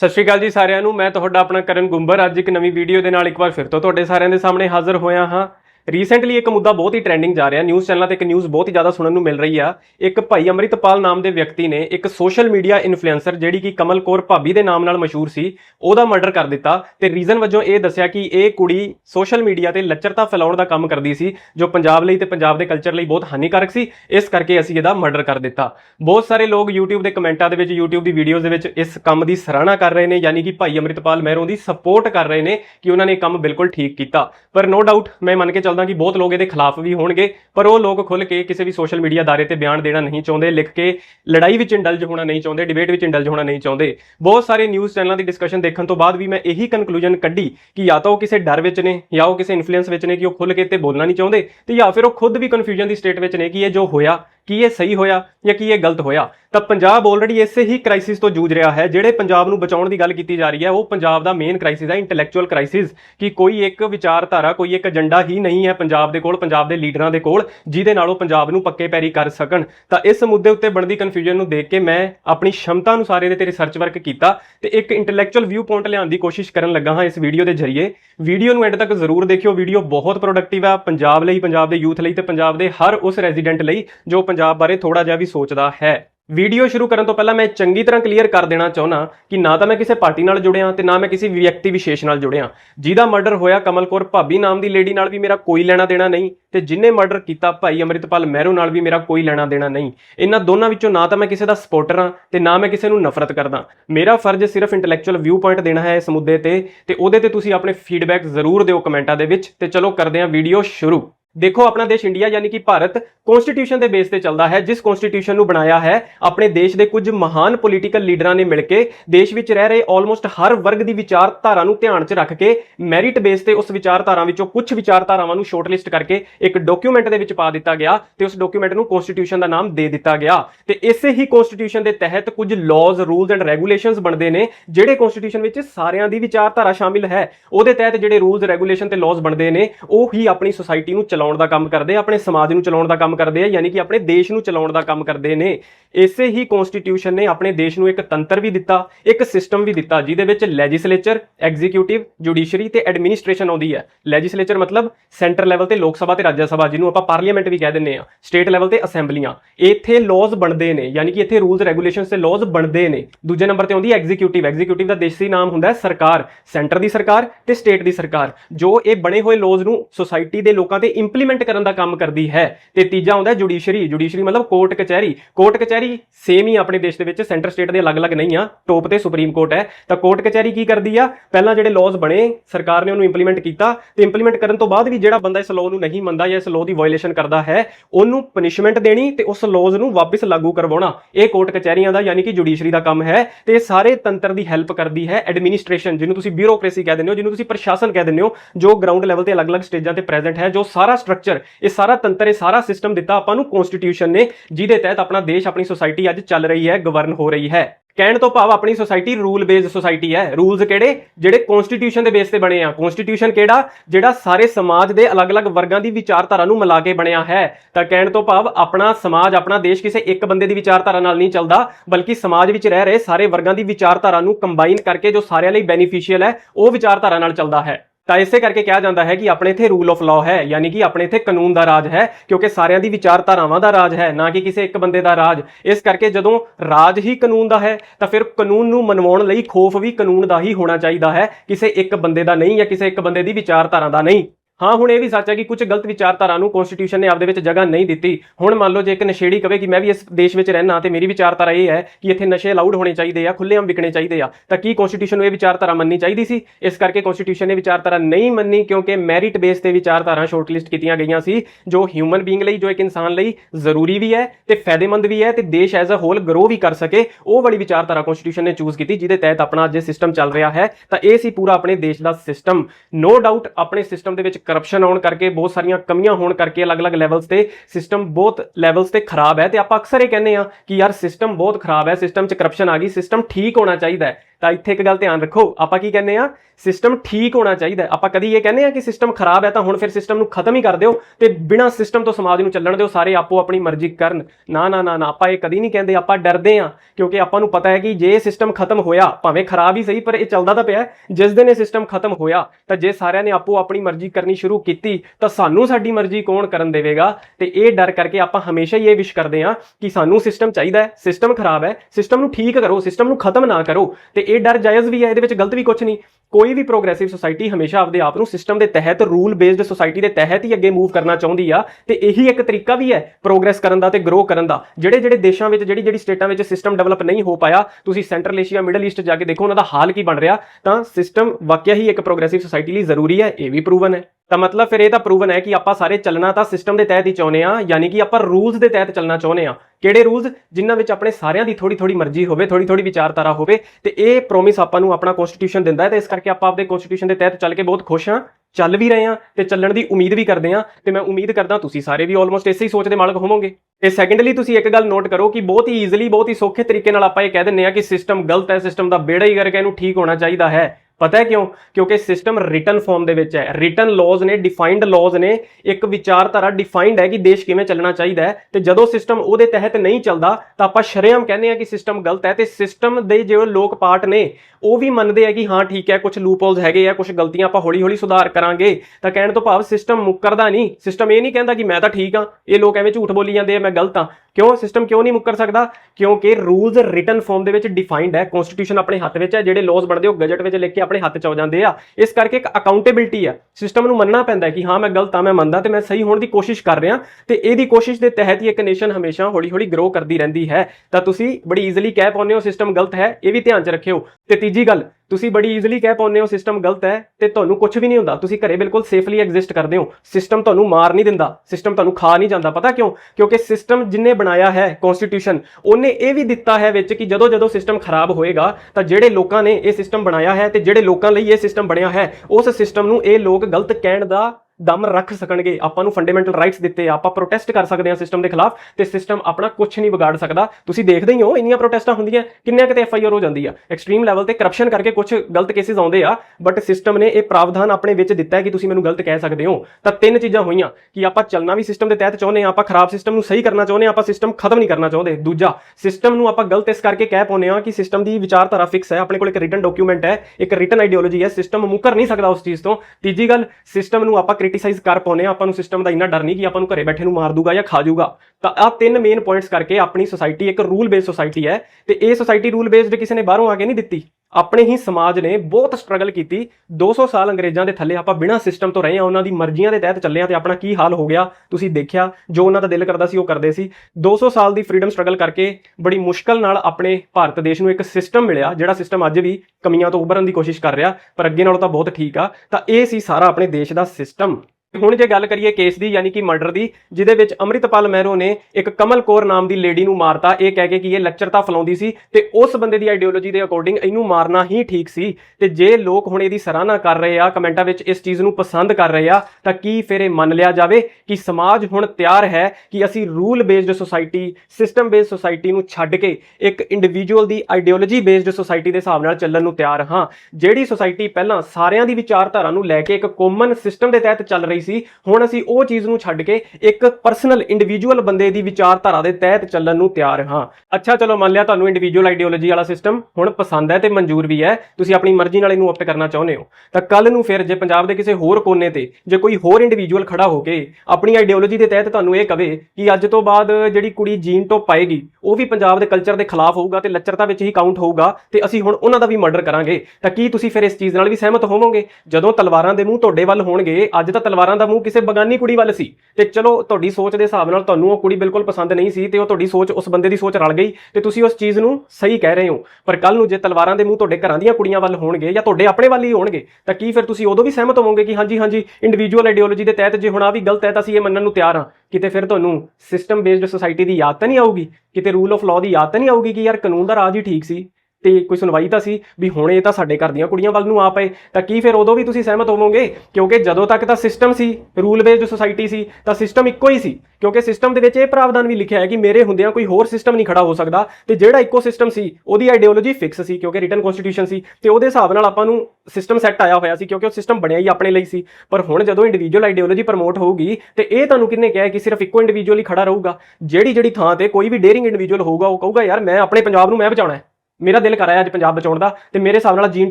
ਸਤਿ ਸ਼੍ਰੀ ਅਕਾਲ ਜੀ ਸਾਰਿਆਂ ਨੂੰ। ਮੈਂ ਤੁਹਾਡਾ ਆਪਣਾ ਕਰਨ ਗੁੰਬਰ। ਅੱਜ ਇੱਕ ਨਵੀਂ ਵੀਡੀਓ ਦੇ ਨਾਲ ਇੱਕ ਵਾਰ ਫਿਰ ਤੋਂ ਤੁਹਾਡੇ ਸਾਰਿਆਂ ਦੇ ਸਾਹਮਣੇ ਹਾਜ਼ਰ ਹੋਇਆ ਹਾਂ। ਰੀਸੈਂਟਲੀ ਇੱਕ ਮੁੱਦਾ ਬਹੁਤ ਹੀ ਟ੍ਰੈਂਡਿੰਗ ਜਾ ਰਿਹਾ ਨਿਊਜ਼ ਚੈਨਲਾਂ ਤੇ ਇੱਕ ਨਿਊਜ਼ ਬਹੁਤ ਹੀ ਜ਼ਿਆਦਾ ਸੁਣਨ ਨੂੰ ਮਿਲ ਰਹੀ ਆ। ਇੱਕ ਭਾਈ ਅੰਮ੍ਰਿਤਪਾਲ ਨਾਮ ਦੇ ਵਿਅਕਤੀ ਨੇ ਇੱਕ ਸੋਸ਼ਲ ਮੀਡੀਆ ਇਨਫਲੂਐਂਸਰ ਜਿਹੜੀ ਕਿ ਕਮਲ ਕੌਰ ਭਾਬੀ ਦੇ ਨਾਮ ਨਾਲ ਮਸ਼ਹੂਰ ਸੀ, ਉਹਦਾ ਮਰਡਰ ਕਰ ਦਿੱਤਾ ਤੇ ਰੀਜ਼ਨ ਵਜੋਂ ਇਹ ਦੱਸਿਆ ਕਿ ਇਹ ਕੁੜੀ ਸੋਸ਼ਲ ਮੀਡੀਆ ਤੇ ਲੱਚਰਤਾ ਫੈਲਾਉਣ ਦਾ ਕੰਮ ਕਰਦੀ ਸੀ, ਜੋ ਪੰਜਾਬ ਲਈ ਤੇ ਪੰਜਾਬ ਦੇ ਕਲਚਰ ਲਈ ਬਹੁਤ ਹਾਨੀਕਾਰਕ ਸੀ, ਇਸ ਕਰਕੇ ਅਸੀਂ ਇਹਦਾ ਮਰਡਰ ਕਰ ਦਿੱਤਾ। ਬਹੁਤ ਸਾਰੇ ਲੋਕ YouTube ਦੇ ਕਮੈਂਟਾਂ ਦੇ ਵਿੱਚ, YouTube ਦੀ ਵੀਡੀਓਜ਼ ਦੇ ਵਿੱਚ ਇਸ ਕੰਮ ਦੀ ਸਰਾਹਣਾ ਕਰ ਰਹੇ ਨੇ, ਯਾਨੀ ਕਿ ਭਾਈ ਅੰਮ੍ਰਿਤਪਾਲ ਮਹਿਰੋਂ ਦੀ ਸਪੋਰਟ ਕਰ ਰਹੇ ਨੇ ਕਿ ਉਹਨਾਂ ਨੇ ਇਹ ਕੰਮ ਬਿਲਕੁਲ ਠੀਕ ਕੀਤਾ। ਪਰ ਨੋ ਡਾਊਟ ਮੈਂ ਮੰਨ ਕੇ ਚੱਲਦਾ ਕਿ ਬਹੁਤ ਲੋਕ ਇਹਦੇ ਖਿਲਾਫ ਵੀ ਹੋਣਗੇ, ਪਰ ਉਹ ਲੋਕ ਖੁੱਲ ਕੇ ਕਿਸੇ ਵੀ ਸੋਸ਼ਲ ਮੀਡੀਆ ਦਾਰੇ ਤੇ ਬਿਆਨ ਦੇਣਾ ਨਹੀਂ ਚਾਹੁੰਦੇ, ਲਿਖ ਕੇ ਲੜਾਈ ਵਿੱਚ ਇੰਡਲਜ ਹੋਣਾ ਨਹੀਂ ਚਾਹੁੰਦੇ ਡਿਬੇਟ ਵਿੱਚ ਇੰਡਲਜ ਹੋਣਾ ਨਹੀਂ ਚਾਹੁੰਦੇ। ਬਹੁਤ ਸਾਰੇ ਨਿਊਜ਼ ਚੈਨਲਾਂ ਦੀ ਡਿਸਕਸ਼ਨ ਦੇਖਣ ਤੋਂ ਬਾਅਦ ਵੀ ਮੈਂ ਇਹੀ ਕਨਕਲੂਜਨ ਕੱਢੀ ਕਿ ਜਾਂ ਤਾਂ ਉਹ ਕਿਸੇ ਡਰ ਵਿੱਚ ਨੇ, ਜਾਂ ਉਹ ਕਿਸੇ ਇਨਫਲੂਐਂਸ ਵਿੱਚ ਨੇ ਕਿ ਉਹ ਖੁੱਲ ਕੇ ਤੇ ਬੋਲਣਾ ਨਹੀਂ ਚਾਹੁੰਦੇ, ਤੇ ਜਾਂ ਫਿਰ ਉਹ ਖੁਦ ਵੀ ਕਨਫਿਊਜ਼ਨ ਦੀ ਸਟੇਟ ਵਿੱਚ ਨੇ ਕਿ ਇਹ ਜੋ ਹੋਇਆ ਕੀ ਇਹ ਸਹੀ ਹੋਇਆ ਜਾਂ ਕੀ ਇਹ ਗਲਤ ਹੋਇਆ? ਤਾਂ ਪੰਜਾਬ ਆਲਰੇਡੀ ਇਸੇ ਹੀ ਕ੍ਰਾਈਸਿਸ ਤੋਂ ਜੂਝ ਰਿਹਾ ਹੈ, ਜਿਹੜੇ ਪੰਜਾਬ ਨੂੰ ਬਚਾਉਣ ਦੀ ਗੱਲ ਕੀਤੀ ਜਾ ਰਹੀ ਹੈ, ਉਹ ਪੰਜਾਬ ਦਾ ਮੇਨ ਕ੍ਰਾਈਸਿਸ ਹੈ ਇੰਟੈਲੈਕਚੁਅਲ ਕ੍ਰਾਈਸਿਸ ਕਿ ਕੋਈ ਇੱਕ ਵਿਚਾਰਧਾਰਾ, ਕੋਈ ਇੱਕ ਏਜੰਡਾ ਹੀ ਨਹੀਂ ਹੈ ਪੰਜਾਬ ਦੇ ਕੋਲ, ਪੰਜਾਬ ਦੇ ਲੀਡਰਾਂ ਦੇ ਕੋਲ, ਜਿਹਦੇ ਨਾਲ ਉਹ ਪੰਜਾਬ ਨੂੰ ਪੱਕੇ ਪੈਰੀ ਕਰ ਸਕਣ। ਤਾਂ ਇਸ ਮੁੱਦੇ ਉੱਤੇ ਬਣਦੀ ਕਨਫਿਊਜ਼ਨ ਨੂੰ ਦੇਖ ਕੇ ਮੈਂ ਆਪਣੀ ਸ਼ਮਤਾ ਅਨੁਸਾਰ ਇਹਦੇ ਤੇ ਰਿਸਰਚ ਵਰਕ ਕੀਤਾ ਤੇ ਇੱਕ ਇੰਟੈਲੈਕਚੁਅਲ ਵਿਊ ਪੁਆਇੰਟ ਲਿਆਉਣ ਦੀ ਕੋਸ਼ਿਸ਼ ਕਰਨ ਲੱਗਾ ਹਾਂ ਇਸ ਵੀਡੀਓ ਦੇ ਜ਼ਰੀਏ। ਵੀਡੀਓ ਨੂੰ ਐਂਡ ਤੱਕ ਜ਼ਰੂਰ ਦੇਖਿਓ ਵੀਡੀਓ ਬਹੁਤ ਪ੍ਰੋਡਕਟਿਵ ਹੈ ਪੰਜਾਬ ਲਈ, ਪੰਜਾਬ ਦੇ ਯੂਥ ਲਈ ਤੇ ਪੰਜਾਬ ਦੇ ਹਰ ਉਸ ਰੈਜ਼ੀਡੈਂਟ ਲਈ ਜੋ ਪੰਜਾਬ ਬਾਰੇ ਥੋੜਾ ਜਿਹਾ ਵੀ ਸੋਚਦਾ ਹੈ। ਵੀਡੀਓ ਸ਼ੁਰੂ ਕਰਨ ਤੋਂ ਪਹਿਲਾਂ ਮੈਂ ਚੰਗੀ ਤਰ੍ਹਾਂ ਕਲੀਅਰ ਕਰ ਦੇਣਾ ਚਾਹੁੰਦਾ ਕਿ ਨਾ ਤਾਂ ਮੈਂ ਕਿਸੇ ਪਾਰਟੀ ਨਾਲ ਜੁੜਿਆ ਤੇ ਨਾ ਮੈਂ ਕਿਸੇ ਵਿਅਕਤੀ ਵਿਸ਼ੇਸ਼ ਨਾਲ ਜੁੜਿਆ। ਜਿਹਦਾ ਮਰਡਰ ਹੋਇਆ ਕਮਲ ਕੌਰ ਭਾਬੀ ਨਾਮ ਦੀ ਲੇਡੀ ਨਾਲ ਵੀ ਮੇਰਾ ਕੋਈ ਲੈਣਾ ਦੇਣਾ ਨਹੀਂ ਤੇ ਜਿਨੇ ਮਰਡਰ ਕੀਤਾ ਭਾਈ ਅੰਮ੍ਰਿਤਪਾਲ ਮਹਿਰੂ ਨਾਲ ਵੀ ਮੇਰਾ ਕੋਈ ਲੈਣਾ ਦੇਣਾ ਨਹੀਂ। ਇਹਨਾਂ ਦੋਨਾਂ ਵਿੱਚੋਂ ਨਾ ਤਾਂ ਮੈਂ ਕਿਸੇ ਦਾ ਸਪੋਰਟਰ ਹਾਂ ਤੇ ਨਾ ਮੈਂ ਕਿਸੇ ਨੂੰ ਨਫ਼ਰਤ ਕਰਦਾ। ਮੇਰਾ ਫਰਜ਼ ਸਿਰਫ ਇੰਟੈਲੈਕਚੁਅਲ ਵਿਊ ਪੁਆਇੰਟ ਦੇਣਾ ਹੈ ਇਸ ਮੁੱਦੇ ਤੇ ਤੇ ਉਹਦੇ ਤੇ ਤੁਸੀਂ ਆਪਣੇ ਫੀਡਬੈਕ ਜ਼ਰੂਰ ਦਿਓ ਕਮੈਂਟਾਂ ਦੇ ਵਿੱਚ ਤੇ ਚਲੋ ਕਰਦੇ ਹਾਂ ਵੀਡੀਓ ਸ਼ੁਰੂ। ਦੇਖੋ, ਆਪਣਾ ਦੇਸ਼ ਇੰਡੀਆ ਯਾਨੀ ਕਿ ਭਾਰਤ ਕਨਸਟੀਟਿਊਸ਼ਨ ਦੇ ਬੇਸ ਤੇ ਚੱਲਦਾ ਹੈ, ਜਿਸ ਕਨਸਟੀਟਿਊਸ਼ਨ ਨੂੰ ਬਣਾਇਆ ਹੈ, ਆਪਣੇ ਦੇਸ਼ ਦੇ ਕੁਝ ਮਹਾਨ ਪੋਲੀਟੀਕਲ ਲੀਡਰਾਂ ਨੇ ਮਿਲ ਕੇ ਦੇਸ਼ ਵਿੱਚ ਰਹਿ ਰਹੇ ਆਲਮੋਸਟ ਹਰ ਵਰਗ ਦੀ ਵਿਚਾਰਧਾਰਾ ਨੂੰ ਧਿਆਨ 'ਚ ਰੱਖ ਕੇ ਮੈਰਿਟ ਬੇਸ ਤੇ ਉਸ ਵਿਚਾਰਧਾਰਾ ਵਿੱਚੋਂ ਕੁਝ ਵਿਚਾਰਧਾਰਾਵਾਂ ਨੂੰ ਸ਼ਾਰਟਲਿਸਟ ਕਰਕੇ ਇੱਕ ਡਾਕੂਮੈਂਟ ਦੇ ਵਿੱਚ ਪਾ ਦਿੱਤਾ ਗਿਆ ਤੇ ਉਸ ਡਾਕੂਮੈਂਟ ਨੂੰ ਕਨਸਟੀਟਿਊਸ਼ਨ ਦਾ ਨਾਮ ਦੇ ਦਿੱਤਾ ਗਿਆ। ਤੇ ਇਸੇ ਹੀ ਕਨਸਟੀਟਿਊਸ਼ਨ ਦੇ ਤਹਿਤ ਕੁਝ ਲਾਜ਼ ਰੂਲਸ ਐਂਡ ਰੈਗੂਲੇਸ਼ਨਸ ਬਣਦੇ ਨੇ, ਜਿਹੜੇ ਕਨਸਟੀਟਿਊਸ਼ਨ ਵਿੱਚ ਸਾਰਿਆਂ ਦੀ ਵਿਚਾਰਧਾਰਾ ਸ਼ਾਮਿਲ ਹੈ। ਉਹਦੇ ਤਹਿਤ ਜਿਹੜੇ ਰੂਲਸ ਰੈਗੂਲੇਸ਼ਨ ਤੇ ਲਾਜ਼ ਬਣਦੇ ਨੇ, ਉਹ ਹੀ ਆਪਣੀ ਸੋਸਾਇਟੀ ਨੂੰ ਚਲਾਉਣ ਦਾ ਕੰਮ ਕਰਦੇ ਆ, ਆਪਣੇ ਸਮਾਜ ਨੂੰ ਚਲਾਉਣ ਦਾ ਕੰਮ ਕਰਦੇ ਆ, ਯਾਨੀ ਕਿ ਆਪਣੇ ਦੇਸ਼ ਨੂੰ ਚਲਾਉਣ ਦਾ ਕੰਮ ਕਰਦੇ ਨੇ। ਇਸੇ ਹੀ ਕਨਸਟੀਟਿਊਸ਼ਨ ਨੇ ਆਪਣੇ ਦੇਸ਼ ਨੂੰ ਇੱਕ ਤੰਤਰ ਵੀ ਦਿੱਤਾ, ਇੱਕ ਸਿਸਟਮ ਵੀ ਦਿੱਤਾ, ਜਿਹਦੇ ਵਿੱਚ ਲੈਜਿਸਲੇਚਰ ਐਗਜ਼ੀਕਿਊਟਿਵ ਜੁਡੀਸ਼ਰੀ ਤੇ ਐਡਮਿਨਿਸਟ੍ਰੇਸ਼ਨ ਆਉਂਦੀ ਹੈ। ਲੈਜਿਸਲੇਚਰ ਮਤਲਬ ਸੈਂਟਰ ਲੈਵਲ ਤੇ ਲੋਕ ਸਭਾ ਤੇ ਰਾਜ ਸਭਾ, ਜਿਹਨੂੰ ਆਪਾਂ ਪਾਰਲੀਮੈਂਟ ਵੀ ਕਹਿ ਦਿੰਦੇ ਆ ਸਟੇਟ ਲੈਵਲ ਤੇ ਅਸੈਂਬਲੀਆਂ। ਇੱਥੇ ਲਾਜ਼ ਬਣਦੇ ਨੇ, ਯਾਨੀ ਕਿ ਇੱਥੇ ਰੂਲਸ ਰੈਗੂਲੇਸ਼ਨਸ ਤੇ ਲਾਜ਼ ਬਣਦੇ ਨੇ। ਦੂਜੇ ਨੰਬਰ ਤੇ ਆਉਂਦੀ ਐਗਜ਼ੀਕਿਊਟਿਵ ਐਗਜ਼ੀਕਿਊਟਿਵ ਦਾ ਦੇਸ਼ੀ ਨਾਮ ਹੁੰਦਾ ਹੈ ਸਰਕਾਰ। ਸੈਂਟਰ ਦੀ ਸਰਕਾਰ ਤੇ ਸਟੇਟ ਦੀ ਸਰਕਾਰ। ਜੋ ਇਹ ਬਣੇ ਹੋਏ ਲਾਜ਼ ਨੂੰ ਸੁਸਾਇਟੀ ਦੇ ਲੋਕਾਂ ਤੇ ਇੰਪਲੀਮੈਂਟ ਕਰਨ ਦਾ ਕੰਮ ਕਰਦੀ ਹੈ। ਤੇ ਤੀਜਾ ਆਉਂਦਾ ਜੁਡੀਸ਼ਰੀ ਜੁਡੀਸ਼ਰੀ ਮਤਲਬ ਕੋਰਟ ਕਚਹਿਰੀ। ਕੋਰਟ ਕਚਹਿਰੀ ਸੇਮ ਹੀ ਆਪਣੇ ਦੇਸ਼ ਦੇ ਵਿੱਚ ਸੈਂਟਰ ਸਟੇਟ ਦੇ ਅਲੱਗ-ਅਲੱਗ ਨਹੀਂ ਆ ਟੋਪ ਤੇ ਸੁਪਰੀਮ ਕੋਰਟ ਹੈ। ਤਾਂ ਕੋਰਟ ਕਚਹਿਰੀ ਕੀ ਕਰਦੀ ਆ? ਪਹਿਲਾਂ ਜਿਹੜੇ ਲਾਜ਼ ਬਣੇ, ਸਰਕਾਰ ਨੇ ਉਹਨੂੰ ਇੰਪਲੀਮੈਂਟ ਕੀਤਾ। ਤੇ ਇੰਪਲੀਮੈਂਟ ਕਰਨ ਤੋਂ ਬਾਅਦ ਵੀ ਜਿਹੜਾ ਬੰਦਾ ਇਸ ਲਾਅ ਨੂੰ ਨਹੀਂ ਮੰਨਦਾ ਜਾਂ ਇਸ ਲਾਅ ਦੀ ਵਾਇਓਲੇਸ਼ਨ ਕਰਦਾ ਹੈ, ਉਹਨੂੰ ਪਨਿਸ਼ਮੈਂਟ ਦੇਣੀ ਤੇ ਉਸ ਲਾਜ਼ ਨੂੰ ਵਾਪਸ ਲਾਗੂ ਕਰਵਾਉਣਾ। ਇਹ ਕੋਰਟ ਕਚਹਿਰੀਆਂ ਦਾ ਯਾਨੀ ਕਿ ਜੁਡੀਸ਼ਰੀ ਦਾ ਕੰਮ ਹੈ ਤੇ ਇਹ ਸਾਰੇ ਤੰਤਰ ਦੀ ਹੈਲਪ ਕਰਦੀ ਹੈ ਐਡਮਿਨਿਸਟ੍ਰੇਸ਼ਨ ਜਿਹਨੂੰ ਤੁਸੀਂ ਬਿਊਰੋਕ੍ਰੇਸੀ ਕਹਿ ਦਿੰਦੇ ਹੋ, ਜਿਹਨੂੰ ਤੁਸੀਂ ਪ੍ਰਸ਼ਾਸਨ ਕਹਿ ਦਿੰਦੇ ਹੋ, ਜੋ ਗਰਾਊਂਡ ਲੈਵਲ ਤੇ ਅਲੱਗ-ਅਲੱਗ ਸਟੇਜਾਂ ਤੇ ਪ੍ਰੈਜ਼ੈਂਟ ਹੈ, ਜੋ ਸਾਰਾ ਸਟਰਕਚਰ ਇਹ ਸਾਰਾ ਤੰਤਰ, ਇਹ ਸਾਰਾ ਸਿਸਟਮ ਦਿੱਤਾ ਆਪਾਂ ਨੂੰ ਕਨਸਟੀਟਿਊਸ਼ਨ ਨੇ, ਜਿਹਦੇ ਤਹਿਤ ਆਪਣਾ ਦੇਸ਼, ਆਪਣੀ ਸੁਸਾਇਟੀ ਅੱਜ ਚੱਲ ਰਹੀ ਹੈ ਗਵਰਨ ਹੋ ਰਹੀ ਹੈ। ਕਹਿਣ ਤੋਂ ਭਾਵ ਆਪਣੀ ਸੁਸਾਇਟੀ ਰੂਲ ਬੇਸਡ ਸੁਸਾਇਟੀ ਹੈ। ਰੂਲਸ ਕਿਹੜੇ? ਜਿਹੜੇ ਕਨਸਟੀਟਿਊਸ਼ਨ ਦੇ ਬੇਸ ਤੇ ਬਣੇ ਆ। ਕਨਸਟੀਟਿਊਸ਼ਨ ਕਿਹੜਾ? ਜਿਹੜਾ ਸਾਰੇ ਸਮਾਜ ਦੇ ਅਲੱਗ-ਅਲੱਗ ਵਰਗਾਂ ਦੀ ਵਿਚਾਰਧਾਰਾ ਨੂੰ ਮਿਲਾ ਕੇ ਬਣਿਆ ਹੈ। ਤਾਂ ਕਹਿਣ ਤੋਂ ਭਾਵ ਆਪਣਾ ਸਮਾਜ, ਆਪਣਾ ਦੇਸ਼ ਕਿਸੇ ਇੱਕ ਬੰਦੇ ਦੀ ਵਿਚਾਰਧਾਰਾ ਨਾਲ ਨਹੀਂ ਚੱਲਦਾ, ਬਲਕਿ ਸਮਾਜ ਵਿੱਚ ਰਹਿ ਰਹੇ ਸਾਰੇ ਵਰਗਾਂ ਦੀ ਵਿਚਾਰਧਾਰਾ ਨੂੰ ਕੰਬਾਈਨ ਕਰਕੇ ਜੋ ਸਾਰਿਆਂ ਲਈ ਬੈਨੀਫੀਸ਼ੀਅਲ ਹੈ, ਉਹ ਵਿਚਾਰਧਾਰਾ ਨਾਲ ਚੱਲਦਾ ਹੈ। ਤਾਂ ਇਸੇ ਕਰਕੇ ਕਿਹਾ ਜਾਂਦਾ ਹੈ ਕਿ ਆਪਣੇ ਇੱਥੇ ਰੂਲ ਆਫ ਲਾਅ ਹੈ, ਯਾਨੀ ਕਿ ਆਪਣੇ ਇੱਥੇ ਕਾਨੂੰਨ ਦਾ ਰਾਜ ਹੈ, ਕਿਉਂਕਿ ਸਾਰਿਆਂ ਦੀ ਵਿਚਾਰਧਾਰਾਵਾਂ ਦਾ ਰਾਜ ਹੈ, ਨਾ ਕਿ ਕਿਸੇ ਇੱਕ ਬੰਦੇ ਦਾ ਰਾਜ। ਇਸ ਕਰਕੇ ਜਦੋਂ ਰਾਜ ਹੀ ਕਾਨੂੰਨ ਦਾ ਹੈ, ਤਾਂ ਫਿਰ ਕਾਨੂੰਨ ਨੂੰ ਮਨਵਾਉਣ ਲਈ ਖੋਫ ਵੀ ਕਾਨੂੰਨ ਦਾ ਹੀ ਹੋਣਾ ਚਾਹੀਦਾ ਹੈ, ਕਿਸੇ ਇੱਕ ਬੰਦੇ ਦਾ ਨਹੀਂ ਜਾਂ ਕਿਸੇ ਇੱਕ ਬੰਦੇ ਦੀ ਵਿਚਾਰਧਾਰਾ ਦਾ ਨਹੀਂ। ਹਾਂ, ਹੁਣ ਇਹ ਵੀ ਸੱਚ ਹੈ ਕਿ ਕੁਝ ਗਲਤ ਵਿਚਾਰਧਾਰਾ ਨੂੰ ਕਨਸਟੀਟਿਊਸ਼ਨ ਨੇ ਆਪਦੇ ਵਿੱਚ ਜਗ੍ਹਾ ਨਹੀਂ ਦਿੱਤੀ। ਹੁਣ ਮੰਨ ਲਓ ਜੇ ਇੱਕ ਨਸ਼ੇੜੀ ਕਵੇ ਕਿ ਮੈਂ ਵੀ ਇਸ ਦੇਸ਼ ਵਿੱਚ ਰਹਿਣਾ ਤੇ ਮੇਰੀ ਵਿਚਾਰਧਾਰਾ ਇਹ ਹੈ ਕਿ ਇੱਥੇ ਨਸ਼ੇ ਅਲਾਉਡ ਹੋਣੇ ਚਾਹੀਦੇ ਆ ਖੁੱਲ੍ਹੇਆਮ ਵਿਕਣੇ ਚਾਹੀਦੇ ਆ, ਤਾਂ ਕੀ ਕਨਸਟੀਟਿਊਸ਼ਨ ਨੂੰ ਇਹ ਵਿਚਾਰਧਾਰਾ ਮੰਨਣੀ ਚਾਹੀਦੀ ਸੀ? ਇਸ ਕਰਕੇ ਕਨਸਟੀਟਿਊਸ਼ਨ ਨੇ ਵਿਚਾਰਧਾਰਾ ਨਹੀਂ ਮੰਨੀ ਕਿਉਂਕਿ ਮੈਰਿਟ ਬੇਸ ਤੇ ਵਿਚਾਰਧਾਰਾ ਸ਼ਾਰਟਲਿਸਟ ਕੀਤੀਆਂ ਗਈਆਂ ਸੀ, ਜੋ ਹਿਊਮਨ ਬੀਇੰਗ ਲਈ, ਜੋ ਇੱਕ ਇਨਸਾਨ ਲਈ ਜ਼ਰੂਰੀ ਵੀ ਹੈ ਤੇ ਫਾਇਦੇਮੰਦ ਵੀ ਹੈ ਤੇ ਦੇਸ਼ ਐਜ਼ ਅ ਹੋਲ ਗਰੋ ਵੀ ਕਰ ਸਕੇ, ਉਹ ਵਾਲੀ ਵਿਚਾਰਧਾਰਾ ਕਨਸਟੀਟਿਊਸ਼ਨ ਨੇ ਚੂਜ਼ ਕੀਤੀ, ਜਿਹਦੇ ਤਹਿਤ ਆਪਣਾ ਅੱਜ ਸਿਸਟਮ ਚੱਲ ਰਿਹਾ ਹੈ। ਤਾਂ ਇਹ ਸੀ ਪੂਰਾ ਆਪਣੇ ਦੇਸ਼ ਦਾ ਸਿਸਟਮ ਨੋ ਡਾਊਟ ਆਪਣੇ ਸਿਸਟਮ ਦੇ ਵਿੱਚ ਕਰਪਸ਼ਨ ਹੋਣ ਕਰਕੇ, ਬਹੁਤ ਸਾਰੀਆਂ ਕਮੀਆਂ ਹੋਣ ਕਰਕੇ ਅਲੱਗ-ਅਲੱਗ ਲੈਵਲਸ ਤੇ ਸਿਸਟਮ ਬਹੁਤ ਲੈਵਲਸ ਤੇ ਖਰਾਬ ਹੈ ਤੇ ਆਪਾਂ ਅਕਸਰ ਇਹ ਕਹਿੰਦੇ ਆ ਕਿ ਯਾਰ ਸਿਸਟਮ ਬਹੁਤ ਖਰਾਬ ਹੈ ਸਿਸਟਮ 'ਚ ਕਰਪਸ਼ਨ ਆ ਗਈ ਸਿਸਟਮ ਠੀਕ ਹੋਣਾ ਚਾਹੀਦਾ ਹੈ। ਤਾਂ ਇੱਥੇ ਇੱਕ ਗੱਲ ਧਿਆਨ ਰੱਖੋ, ਆਪਾਂ ਕੀ ਕਹਿੰਦੇ ਆ ਸਿਸਟਮ ਠੀਕ ਹੋਣਾ ਚਾਹੀਦਾ ਆਪਾਂ ਕਦੀ ਇਹ ਕਹਿੰਦੇ ਆ ਕਿ ਸਿਸਟਮ ਖਰਾਬ ਹੈ ਤਾਂ ਹੁਣ ਫਿਰ ਸਿਸਟਮ ਨੂੰ ਖਤਮ ਹੀ ਕਰ ਦਿਓ ਤੇ ਬਿਨਾਂ ਸਿਸਟਮ ਤੋਂ ਸਮਾਜ ਨੂੰ ਚੱਲਣ ਦਿਓ, ਸਾਰੇ ਆਪੋ ਆਪਣੀ ਮਰਜ਼ੀ ਕਰਨ। ਨਾ ਨਾ ਨਾ ਨਾ, ਆਪਾਂ ਇਹ ਕਦੀ ਨਹੀਂ ਕਹਿੰਦੇ, ਆਪਾਂ ਡਰਦੇ ਆ ਕਿਉਂਕਿ ਆਪਾਂ ਨੂੰ ਪਤਾ ਹੈ ਕਿ ਜੇ ਸਿਸਟਮ ਖਤਮ ਹੋਇਆ, ਭਾਵੇਂ ਖਰਾਬ ਹੀ ਸਹੀ, ਪਰ ਇਹ ਚੱਲਦਾ ਤਾਂ ਪਿਆ ਜਿਸ ਦਿਨ ਇਹ ਸਿਸਟਮ ਖਤਮ ਹੋਇਆ, ਤਾਂ ਜੇ ਸਾਰਿਆਂ ਨੇ ਆਪੋ ਆਪਣੀ ਮਰਜ਼ੀ ਕਰਨੀ ਸ਼ੁਰੂ ਕੀਤੀ, ਤਾਂ ਸਾਨੂੰ ਸਾਡੀ ਮਰਜ਼ੀ ਕੌਣ ਕਰਨ ਦੇਵੇਗਾ? ਤੇ ਇਹ ਡਰ ਕਰਕੇ ਆਪਾਂ ਹਮੇਸ਼ਾ ਹੀ ਇਹ ਵਿਸ਼ ਕਰਦੇ ਆ ਕਿ ਸਾਨੂੰ ਸਿਸਟਮ ਚਾਹੀਦਾ ਹੈ ਸਿਸਟਮ ਖਰਾਬ ਹੈ ਸਿਸਟਮ ਨੂੰ ਠੀਕ ਕਰੋ ਸਿਸਟਮ ਨੂੰ ਖਤਮ ਨਾ ਕਰੋ। ਤੇ ਇਹ ਡਰ ਜਾਇਜ਼ ਵੀ ਹੈ, ਇਹਦੇ ਵਿੱਚ ਗਲਤ ਵੀ ਕੁਝ ਨਹੀਂ। ਕੋਈ ਵੀ ਪ੍ਰੋਗਰੈਸਿਵ ਸੁਸਾਇਟੀ ਹਮੇਸ਼ਾ ਆਪਦੇ ਆਪ ਨੂੰ ਸਿਸਟਮ ਦੇ ਤਹਿਤ ਰੂਲ ਬੇਸਡ ਸੁਸਾਇਟੀ ਦੇ ਤਹਿਤ ਹੀ ਅੱਗੇ ਮੂਵ ਕਰਨਾ ਚਾਹੁੰਦੀ ਆ ਤੇ ਇਹੀ ਇੱਕ ਤਰੀਕਾ ਵੀ ਹੈ ਪ੍ਰੋਗਰੈਸ ਕਰਨ ਦਾ ਤੇ ਗਰੋ ਕਰਨ ਦਾ। ਜਿਹੜੇ ਜਿਹੜੇ ਦੇਸ਼ਾਂ ਵਿੱਚ, ਜਿਹੜੀ ਜਿਹੜੀ ਸਟੇਟਾਂ ਵਿੱਚ ਸਿਸਟਮ ਡਿਵੈਲਪ ਨਹੀਂ ਹੋ ਪਾਇਆ, ਤੁਸੀਂ ਸੈਂਟਰਲ ਏਸ਼ੀਆ ਮਿਡਲ ਈਸਟ ਜਾ ਕੇ ਦੇਖੋ, ਉਹਨਾਂ ਦਾ ਹਾਲ ਕੀ ਬਣ ਰਿਹਾ, ਤਾਂ ਸਿਸਟਮ ਵਾਕਿਆ ਹੀ ਇੱਕ ਪ੍ਰੋਗਰੈਸਿਵ ਸੁਸਾਇਟੀ ਲਈ ਜ਼ਰੂਰੀ ਹੈ, ਇਹ ਵੀ ਪ੍ਰੂਵਨ ਹੈ। ਤਾਂ ਮਤਲਬ ਫਿਰ ਇਹ ਤਾਂ ਪ੍ਰੂਵਨ ਹੈ ਕਿ ਆਪਾਂ ਸਾਰੇ ਚੱਲਣਾ ਤਾਂ ਸਿਸਟਮ ਦੇ ਤਹਿਤ ਹੀ ਚਾਹੁੰਦੇ ਆ ਯਾਨੀ ਕਿ ਆਪਾਂ ਰੂਲਸ ਦੇ ਤਹਿਤ ਚੱਲਣਾ ਚਾਹੁੰਦੇ ਆ ਕਿਹੜੇ ਰੂਲਸ ਜਿਨ੍ਹਾਂ ਵਿੱਚ ਆਪਣੇ ਸਾਰਿਆਂ ਦੀ ਥੋੜੀ ਥੋੜੀ ਮਰਜ਼ੀ ਹੋਵੇ ਥੋੜੀ ਥੋੜੀ ਵਿਚਾਰਧਾਰਾ ਹੋਵੇ ਤੇ ਇਹ ਪ੍ਰੋਮਿਸ ਆਪਾਂ ਨੂੰ ਆਪਣਾ ਕਨਸਟੀਟਿਊਸ਼ਨ ਦਿੰਦਾ ਹੈ ਤੇ ਇਸ ਕਰਕੇ ਆਪਾਂ ਆਪਦੇ ਕਨਸਟੀਟਿਊਸ਼ਨ ਦੇ ਤਹਿਤ ਚੱਲ ਕੇ ਬਹੁਤ ਖੁਸ਼ ਹਾਂ, ਚੱਲ ਵੀ ਰਹੇ ਹਾਂ ਤੇ ਚੱਲਣ ਦੀ ਉਮੀਦ ਵੀ ਕਰਦੇ ਹਾਂ ਤੇ ਮੈਂ ਉਮੀਦ ਕਰਦਾ ਤੁਸੀਂ ਸਾਰੇ ਵੀ ਆਲਮੋਸਟ ਇਸੇ ਹੀ ਸੋਚ ਦੇ ਮਾਲਕ ਹੋਵੋਗੇ। ਤੇ ਸੈਕੰਡਲੀ ਤੁਸੀਂ ਇੱਕ ਗੱਲ ਨੋਟ ਕਰੋ ਕਿ ਬਹੁਤ ਹੀ ਈਜ਼ੀਲੀ ਬਹੁਤ ਹੀ ਸੌਖੇ ਤਰੀਕੇ ਨਾਲ ਆਪਾਂ ਇਹ ਕਹਿ ਦਿੰਨੇ ਆ ਕਿ ਸਿਸਟਮ ਗਲਤ ਹੈ ਸਿਸਟਮ ਦਾ ਬੇੜਾ ਹੀ ਕਰਕੇ ਇਹਨੂੰ ਠੀਕ ਹੋਣਾ ਚਾਹੀਦਾ ਹੈ। ਪਤਾ ਹੈ ਕਿਉਂ? ਕਿਉਂਕਿ ਸਿਸਟਮ ਰਿਟਨ ਫਾਰਮ ਦੇ ਵਿੱਚ ਹੈ। ਰਿਟਨ ਲਾਜ਼ ਨੇ ਡਿਫਾਈਨਡ ਲਾਜ਼ ਨੇ, ਇੱਕ ਵਿਚਾਰਧਾਰਾ ਡਿਫਾਈਨਡ ਹੈ ਕਿ ਦੇਸ਼ ਕਿਵੇਂ ਚੱਲਣਾ ਚਾਹੀਦਾ ਹੈ। ਤੇ ਜਦੋਂ ਸਿਸਟਮ ਉਹਦੇ ਤਹਿਤ ਨਹੀਂ ਚੱਲਦਾ, ਤਾਂ ਆਪਾਂ ਸ਼ਰੇਆਮ ਕਹਿੰਦੇ ਆ ਕਿ ਸਿਸਟਮ ਗਲਤ ਹੈ। ਤੇ ਸਿਸਟਮ ਦੇ ਜੋ ਲੋਕ ਪਾਰਟ ਨੇ, ਉਹ ਵੀ ਮੰਨਦੇ ਆ ਕਿ ਹਾਂ, ਠੀਕ ਹੈ ਕੁਝ ਲੂਪਹੋਲਸ ਹੈਗੇ ਆ ਕੁਝ ਗਲਤੀਆਂ ਆਪਾਂ ਹੌਲੀ ਹੌਲੀ ਸੁਧਾਰ ਕਰਾਂਗੇ। ਤਾਂ ਕਹਿਣ ਤੋਂ ਭਾਵ ਸਿਸਟਮ ਮੁੱਕਰਦਾ ਨਹੀਂ। ਸਿਸਟਮ ਇਹ ਨਹੀਂ ਕਹਿੰਦਾ ਕਿ ਮੈਂ ਤਾਂ ਠੀਕ ਆ ਇਹ ਲੋਕ ਐਵੇਂ ਝੂਠ ਬੋਲੀ ਜਾਂਦੇ ਆ, ਮੈਂ ਗਲਤ ਆ ਕਿਉਂ? ਸਿਸਟਮ ਕਿਉਂ ਨਹੀਂ ਮੁੱਕਰ ਸਕਦਾ? ਕਿਉਂਕਿ ਰੂਲਸ ਰਿਟਨ ਫਾਰਮ ਦੇ ਵਿੱਚ ਡਿਫਾਈਨਡ ਹੈ ਕਨਸਟੀਟਿਊਸ਼ਨ ਆਪਣੇ ਹੱਥ ਵਿੱਚ ਹੈ, ਜਿਹੜੇ ਲਾਜ਼ ਬਣਦੇ ਉਹ ਗਜਟ ਵਿੱਚ ਲਿਖ ਕੇ ਆਪਣੇ ਹੱਥ 'ਚ ਆ ਜਾਂਦੇ ਆ। ਇਸ ਕਰਕੇ ਇੱਕ ਅਕਾਊਂਟੇਬਿਲਟੀ ਆ। ਸਿਸਟਮ ਨੂੰ ਮੰਨਣਾ ਪੈਂਦਾ ਕਿ ਹਾਂ, ਮੈਂ ਗਲਤ ਆ, ਮੈਂ ਮੰਨਦਾ ਤੇ ਮੈਂ ਸਹੀ ਹੋਣ ਦੀ ਕੋਸ਼ਿਸ਼ ਕਰ ਰਿਹਾ। ਤੇ ਇਹਦੀ ਕੋਸ਼ਿਸ਼ ਦੇ ਤਹਿਤ ਹੀ ਇੱਕ ਨੇਸ਼ਨ ਹਮੇਸ਼ਾ ਹੌਲੀ ਹੌਲੀ ਗਰੋ ਕਰਦੀ ਰਹਿੰਦੀ ਹੈ। ਤਾਂ ਤੁਸੀਂ ਬੜੀ ਈਜ਼ੀਲੀ ਕਹਿ ਪਾਉਂਦੇ ਹੋ ਸਿਸਟਮ ਗਲਤ ਹੈ, ਇਹ ਵੀ ਧਿਆਨ 'ਚ ਰੱਖਿਓ। ਤੇ ਤੀਜੀ ਗੱਲ, ਤੁਸੀਂ ਬੜੀ ਈਜ਼ੀਲੀ ਕਹਿ ਪਾਉਂਦੇ ਹੋ ਸਿਸਟਮ ਗਲਤ ਹੈ ਤੇ ਤੁਹਾਨੂੰ ਕੁਝ ਵੀ ਨਹੀਂ ਹੁੰਦਾ। ਤੁਸੀਂ ਘਰੇ ਬਿਲਕੁਲ ਸੇਫਲੀ ਐਗਜ਼ਿਸਟ ਕਰਦੇ ਹੋ। ਸਿਸਟਮ ਤੁਹਾਨੂੰ ਮਾਰ ਨਹੀਂ ਦਿੰਦਾ। ਸਿਸਟਮ ਤੁਹਾਨੂੰ ਖਾ ਨਹੀਂ ਜਾਂਦਾ। ਪਤਾ ਕਿਉਂ? ਕਿਉਂਕਿ ਸਿਸਟਮ ਜਿਨੇ ਬਣਾਇਆ ਹੈ ਕਨਸਟੀਟਿਊਸ਼ਨ ਉਹਨੇ ਇਹ ਵੀ ਦਿੱਤਾ ਹੈ ਵਿੱਚ ਕਿ ਜਦੋਂ ਜਦੋਂ ਸਿਸਟਮ ਖਰਾਬ ਹੋਏਗਾ, ਤਾਂ ਜਿਹੜੇ ਲੋਕਾਂ ਨੇ ਇਹ ਸਿਸਟਮ ਬਣਾਇਆ ਹੈ ਤੇ ਜਿਹੜੇ ਲੋਕਾਂ ਲਈ ਇਹ ਸਿਸਟਮ ਬਣਿਆ ਹੈ, ਉਸ ਸਿਸਟਮ ਨੂੰ ਇਹ ਲੋਕ ਗਲਤ ਕਹਿਣ ਦਾ ਦਮ ਰੱਖ ਸਕਣਗੇ। ਆਪਾਂ ਨੂੰ ਫੰਡਾਮੈਂਟਲ ਰਾਈਟਸ ਦਿੱਤੇ, ਆਪਾਂ ਪ੍ਰੋਟੈਸਟ ਕਰ ਸਕਦੇ ਹਾਂ ਸਿਸਟਮ ਦੇ ਖਿਲਾਫ ਤੇ ਸਿਸਟਮ ਆਪਣਾ ਕੁਝ ਨਹੀਂ ਵਿਗਾੜ ਸਕਦਾ। ਤੁਸੀਂ ਦੇਖਦੇ ਹੀ ਹੋ, ਇੰਨੀਆਂ ਪ੍ਰੋਟੈਸਟਾਂ ਹੁੰਦੀਆਂ ਕਿੰਨੇ ਕਿਤੇ ਐਫ ਆਈ ਆਰ ਹੋ ਜਾਂਦੀ ਆ। ਐਕਸਟ੍ਰੀਮ ਲੈਵਲ ਤੇ ਕਰਪਸ਼ਨ ਕਰਕੇ ਕੁਝ ਗਲਤ ਕੇਸਿਸ ਆਉਂਦੇ ਆ ਬਟ ਸਿਸਟਮ ਨੇ ਇਹ ਪ੍ਰਾਵਧਾਨ ਆਪਣੇ ਵਿੱਚ ਦਿੱਤਾ ਹੈ ਕਿ ਤੁਸੀਂ ਮੈਨੂੰ ਗਲਤ ਕਹਿ ਸਕਦੇ ਹੋ। ਤਾਂ ਤਿੰਨ ਚੀਜ਼ਾਂ ਹੋਈਆਂ ਕਿ ਆਪਾਂ ਚੱਲਣਾ ਵੀ ਸਿਸਟਮ ਦੇ ਤਹਿਤ ਚਾਹੁੰਦੇ ਆ ਆਪਾਂ ਖਰਾਬ ਸਿਸਟਮ ਨੂੰ ਸਹੀ ਕਰਨਾ ਚਾਹੁੰਦੇ ਆ ਆਪਾਂ ਸਿਸਟਮ ਖਤਮ ਨਹੀਂ ਕਰਨਾ ਚਾਹੁੰਦੇ। ਦੂਜਾ ਸਿਸਟਮ ਨੂੰ ਆਪਾਂ ਗਲਤ ਇਸ ਕਰਕੇ ਕਹਿ ਪਾਉਂਦੇ ਆ ਕਿ ਸਿਸਟਮ ਦੀ ਵਿਚਾਰਧਾਰਾ ਫਿਕਸ ਹੈ, ਆਪਣੇ ਕੋਲ ਇੱਕ ਰਿਟਨ ਡਾਕੂਮੈਂਟ ਹੈ, ਇੱਕ ਰਿਟਨ ਆਈਡੀਓਲੋਜੀ ਹੈ ਸਿਸਟਮ ਮੁਕਰ ਨਹੀਂ ਸਕਦਾ ਉਸ ਚੀਜ਼ ਤੋਂ। ਤੀਜੀ ਗੱਲ ਸਿਸਟਮ ਨੂੰ ਆਪਾਂ ਕ੍ਰਿਟਿਸਾਈਜ਼ ਕਰ ਪਾਉਂਦੇ ਆ ਆਪਾਂ ਨੂੰ ਸਿਸਟਮ ਦਾ ਇੰਨਾ ਡਰ ਨਹੀਂ ਕਿ ਆਪਾਂ ਨੂੰ ਘਰੇ ਬੈਠੇ ਨੂੰ ਮਾਰ ਦੂਗਾ ਜਾਂ ਖਾ ਜਾਊਗਾ ਤਾਂ ਆਹ ਤਿੰਨ ਮੇਨ ਪੁਆਇੰਟਸ ਕਰਕੇ ਆਪਣੀ ਸੋਸਾਇਟੀ ਇੱਕ ਰੂਲ ਬੇਸਡ ਸੁਸਾਇਟੀ ਹੈ ਤੇ ਇਹ ਸੋਸਾਇਟੀ ਰੂਲ ਬੇਸਡ ਕਿਸੇ ਨੇ ਬਾਹਰੋਂ ਆ ਕੇ ਨਹੀਂ ਦਿੱਤੀ। ਆਪਣੇ ਹੀ ਸਮਾਜ ਨੇ ਬਹੁਤ ਸਟਰਗਲ ਕੀਤੀ। 200 ਸਾਲ ਅੰਗਰੇਜ਼ਾਂ ਦੇ ਥੱਲੇ ਆਪਾਂ ਬਿਨਾਂ ਸਿਸਟਮ ਤੋਂ ਰਹੇ ਆ ਉਹਨਾਂ ਦੀ ਮਰਜ਼ੀਆਂ ਦੇ ਤਹਿਤ ਚੱਲੇ ਆ ਤੇ ਆਪਣਾ ਕੀ ਹਾਲ ਹੋ ਗਿਆ, ਤੁਸੀਂ ਦੇਖਿਆ, ਜੋ ਉਹਨਾਂ ਦਾ ਦਿਲ ਕਰਦਾ ਸੀ ਉਹ ਕਰਦੇ ਸੀ। 200 ਸਾਲ ਦੀ ਫਰੀडम ਸਟਰਗਲ ਕਰਕੇ ਬੜੀ ਮੁਸ਼ਕਲ ਨਾਲ ਆਪਣੇ ਭਾਰਤ ਦੇਸ਼ ਨੂੰ ਇੱਕ ਸਿਸਟਮ ਮਿਲਿਆ, ਜਿਹੜਾ ਸਿਸਟਮ ਅੱਜ ਵੀ ਕਮੀਆਂ ਤੋਂ ਉਭਰਨ ਦੀ ਕੋਸ਼ਿਸ਼ ਕਰ ਰਿਹਾ, ਪਰ ਅੱਗੇ ਨਾਲੋਂ ਤਾਂ ਬਹੁਤ ਠੀਕ ਆ। ਤਾਂ ਇਹ ਸੀ ਸਾਰਾ ਆਪਣੇ ਦੇਸ਼ ਦਾ ਸਿਸਟਮ ਹੁਣ ਜੇ ਗੱਲ ਕਰੀਏ ਕੇਸ ਦੀ, ਯਾਨੀ ਕਿ ਮਰਡਰ ਦੀ, ਜਿਹਦੇ ਵਿੱਚ ਅੰਮ੍ਰਿਤਪਾਲ ਮਹਿਰੋ ਨੇ ਇੱਕ ਕਮਲ ਕੌਰ ਨਾਮ ਦੀ ਲੇਡੀ ਨੂੰ ਮਾਰਤਾ। ਇਹ ਕਹਿ ਕੇ ਕਿ ਇਹ ਲੈਕਚਰਤਾ ਫਲਾਉਂਦੀ ਸੀ ਤੇ ਉਸ ਬੰਦੇ ਦੀ ਆਈਡੀਓਲੋਜੀ ਦੇ ਅਕੋਰਡਿੰਗ ਇਹਨੂੰ ਮਾਰਨਾ ਹੀ ਠੀਕ ਸੀ। ਤੇ ਜੇ ਲੋਕ ਹੁਣ ਇਹਦੀ ਸਰਾਹਨਾ ਕਰ ਰਹੇ ਆ, ਕਮੈਂਟਾਂ ਵਿੱਚ ਇਸ ਚੀਜ਼ ਨੂੰ ਪਸੰਦ ਕਰ ਰਹੇ ਆ, ਤਾਂ ਕੀ ਫਿਰ ਇਹ ਮੰਨ ਲਿਆ ਜਾਵੇ ਕਿ ਸਮਾਜ ਹੁਣ ਤਿਆਰ ਹੈ ਕਿ ਅਸੀਂ rule based society system based society ਨੂੰ ਛੱਡ ਕੇ ਇੱਕ ਇੰਡੀਵਿਜੂਅਲ ਦੀ ਆਈਡੀਓਲੋਜੀ ਬੇਸਡ ਸੁਸਾਇਟੀ ਦੇ ਹਿਸਾਬ ਨਾਲ ਚੱਲਣ ਨੂੰ ਤਿਆਰ ਹਾਂ? ਜਿਹੜੀ ਸੁਸਾਇਟੀ ਪਹਿਲਾਂ ਸਾਰਿਆਂ ਦੀ ਵਿਚਾਰਧਾਰਾ ਨੂੰ ਲੈ ਕੇ ਇੱਕ ਕਾਮਨ ਸਿਸਟਮ ਦੇ ਤਹਿਤ ਚੱਲ ਰਹੀ ਸੀ। ਹੁਣ ਅਸੀਂ ਉਹ ਚੀਜ਼ ਨੂੰ ਛੱਡ ਕੇ ਇੱਕ ਪਰਸਨਲ ਇੰਡੀਵਿਜੂਅਲ ਬੰਦੇ ਦੀ ਵਿਚਾਰਧਾਰਾ ਦੇ ਤਹਿਤ ਚੱਲਣ ਨੂੰ ਤਿਆਰ ਹਾਂ। ਅੱਛਾ, ਚਲੋ ਮੰਨ ਲਿਆ ਤੁਹਾਨੂੰ ਇੰਡੀਵਿਜੂਅਲ ਆਈਡੀਓਲੋਜੀ ਵਾਲਾ ਸਿਸਟਮ ਹੁਣ ਪਸੰਦ ਹੈ ਤੇ ਮਨਜ਼ੂਰ ਵੀ ਹੈ। ਤੁਸੀਂ ਆਪਣੀ ਮਰਜ਼ੀ ਨਾਲ ਇਹਨੂੰ ਆਪਟ ਕਰਨਾ ਚਾਹੁੰਦੇ ਹੋ। ਤਾਂ ਕੱਲ ਨੂੰ ਫਿਰ ਜੇ ਪੰਜਾਬ ਦੇ ਕਿਸੇ ਹੋਰ ਕੋਨੇ ਤੇ ਜੇ ਕੋਈ ਹੋਰ ਇੰਡੀਵਿਜੂਅਲ ਖੜਾ ਹੋ ਕੇ ਆਪਣੀ ਆਈਡੀਓਲੋਜੀ ਦੇ ਤਹਿਤ ਤੁਹਾਨੂੰ ਇਹ ਕਵੇ ਕਿ ਅੱਜ ਤੋਂ ਬਾਅਦ ਜਿਹੜੀ ਕੁੜੀ ਜੀਨ ਟੋਪ ਪਾਏਗੀ, ਉਹ ਵੀ ਪੰਜਾਬ ਦੇ ਕਲਚਰ ਦੇ ਖਿਲਾਫ ਹੋਊਗਾ ਤੇ ਲੱਚਰਤਾ ਵਿੱਚ ਹੀ ਕਾਊਂਟ ਹੋਊਗਾ ਤੇ ਅਸੀਂ ਹੁਣ ਉਹਨਾਂ ਦਾ ਵੀ ਮਰਡਰ ਕਰਾਂਗੇ। ਤਾਂ ਕੀ ਤੁਸੀਂ ਫਿਰ ਇਸ ਚੀਜ਼ ਨਾਲ ਵੀ ਸਹਿਮਤ ਹੋਵੋਗੇ? ਜਦੋਂ ਤਲਵਾਰਾਂ ਦੇ ਮੂੰਹ ਤੁਹਾਡੇ ਵੱਲ ਹੋਣਗੇ, ਅੱਜ ਤਾਂ ਤਲਵਾਰ ਦਾ ਮੂੰਹ ਕਿਸੇ ਬਗਾਨੀ ਕੁੜੀ ਵੱਲ ਸੀ। ਤੇ ਚਲੋ, ਤੁਹਾਡੀ ਸੋਚ ਦੇ ਹਿਸਾਬ ਨਾਲ ਤੁਹਾਨੂੰ ਉਹ ਕੁੜੀ ਬਿਲਕੁਲ ਪਸੰਦ ਨਹੀਂ ਸੀ ਤੇ ਉਹ ਤੁਹਾਡੀ ਸੋਚ ਉਸ ਬੰਦੇ ਦੀ ਸੋਚ ਰਲ ਗਈ ਤੇ ਤੁਸੀਂ ਉਸ ਚੀਜ਼ ਨੂੰ ਸਹੀ ਕਹਿ ਰਹੇ ਹੋ। ਪਰ ਕੱਲ ਨੂੰ ਜੇ ਤਲਵਾਰਾਂ ਦੇ ਮੂੰਹ ਤੁਹਾਡੇ ਘਰਾਂ ਦੀਆਂ ਕੁੜੀਆਂ ਵੱਲ ਹੋਣਗੇ ਜਾਂ ਤੁਹਾਡੇ ਆਪਣੇ ਵੱਲ ਹੀ ਹੋਣਗੇ, ਤਾਂ ਕੀ ਫਿਰ ਤੁਸੀਂ ਉਦੋਂ ਵੀ ਸਹਿਮਤ ਹੋਵੋਗੇ ਕਿ ਹਾਂਜੀ ਹਾਂਜੀ ਇੰਡੀਵਿਜੂਅਲ ਆਈਡੀਓਲੋਜੀ ਦੇ ਤਹਿਤ ਜੇ ਹੁਣ ਆ ਵੀ ਗਲਤ ਹੈ ਤਾਂ ਅਸੀਂ ਇਹ ਮੰਨਣ ਨੂੰ ਤਿਆਰ ਹਾਂ। ਕਿਤੇ ਫਿਰ ਤੁਹਾਨੂੰ ਸਿਸਟਮ ਬੇਸਡ ਸੁਸਾਇਟੀ ਦੀ ਯਾਦ ਤਾਂ ਨਹੀਂ ਆਊਗੀ? ਕਿਤੇ ਰੂਲ ਆਫ ਲਾਅ ਦੀ ਯਾਦ ਤਾਂ ਨਹੀਂ ਆਊਗੀ ਕਿ ਯਾਰ ਕਾਨੂੰਨ ਦਾ ਰਾਜ ਹੀ ਠੀਕ ਸੀ? ਤੇ ਕੋਈ ਸੁਣਵਾਈ ਤਾਂ ਸੀ ਵੀ ਹੁਣ ਇਹ ਤਾਂ ਸਾਡੇ ਘਰ ਦੀਆਂ ਕੁੜੀਆਂ ਵੱਲ ਨੂੰ ਆ ਪਏ ਤਾਂ ਕੀ ਫਿਰ ਉਦੋਂ ਵੀ ਤੁਸੀਂ ਸਹਿਮਤ ਹੋਵੋਗੇ? ਕਿਉਂਕਿ ਜਦੋਂ ਤੱਕ ਤਾਂ ਸਿਸਟਮ ਸੀ ਰੂਲ ਬੇਸਡ ਸੁਸਾਇਟੀ ਸੀ, ਤਾਂ ਸਿਸਟਮ ਇੱਕੋ ਹੀ ਸੀ। ਕਿਉਂਕਿ ਸਿਸਟਮ ਦੇ ਵਿੱਚ ਇਹ ਪ੍ਰਾਵਧਾਨ ਵੀ ਲਿਖਿਆ ਹੈ ਕਿ ਮੇਰੇ ਹੁੰਦਿਆਂ ਕੋਈ ਹੋਰ ਸਿਸਟਮ ਨਹੀਂ ਖੜਾ ਹੋ ਸਕਦਾ ਤੇ ਜਿਹੜਾ ਇੱਕੋ ਸਿਸਟਮ ਸੀ, ਉਹਦੀ ਆਈਡੀਓਲੋਜੀ ਫਿਕਸ ਸੀ, ਕਿਉਂਕਿ ਰਿਟਨ ਕਨਸਟੀਟਿਊਸ਼ਨ ਸੀ ਤੇ ਉਹਦੇ ਹਿਸਾਬ ਨਾਲ ਆਪਾਂ ਨੂੰ ਸਿਸਟਮ ਸੈੱਟ ਆਇਆ ਹੋਇਆ ਸੀ, ਕਿਉਂਕਿ ਉਹ ਸਿਸਟਮ ਬਣਿਆ ਹੀ ਆਪਣੇ ਲਈ ਸੀ। ਪਰ ਹੁਣ ਜਦੋਂ ਇੰਡੀਵਿਜੂਅਲ ਆਈਡੀਓਲੋਜੀ ਪ੍ਰਮੋਟ ਹੋਊਗੀ ਤੇ ਇਹ ਤੁਹਾਨੂੰ ਕਿੰਨੇ ਕਿਹਾ ਕਿ ਸਿਰਫ ਇੱਕੋ ਇੰਡੀਵਿਜੂਅਲ ਹੀ ਖੜਾ ਰਹੂਗਾ? ਜਿਹੜੀ ਜਿਹੜੀ ਥਾਂ ਤੇ ਕੋਈ ਵੀ ਡੇਅਰਿੰਗ ਇੰਡੀਵਿਜੂਅਲ ਹੋਊਗਾ, ਉਹ ਕਹੂਗਾ, ਯਾਰ ਮੈਂ ਆਪਣੇ ਪੰਜਾਬ ਨੂੰ ਮੈਂ ਬਚਾਉਣਾ ਹੈ। ਮੇਰਾ ਦਿਲ ਕਰ ਰਿਹਾ ਅੱਜ ਪੰਜਾਬ ਬਚਾਉਣ ਦਾ ਤੇ ਮੇਰੇ ਹਿਸਾਬ ਨਾਲ ਜੀਨ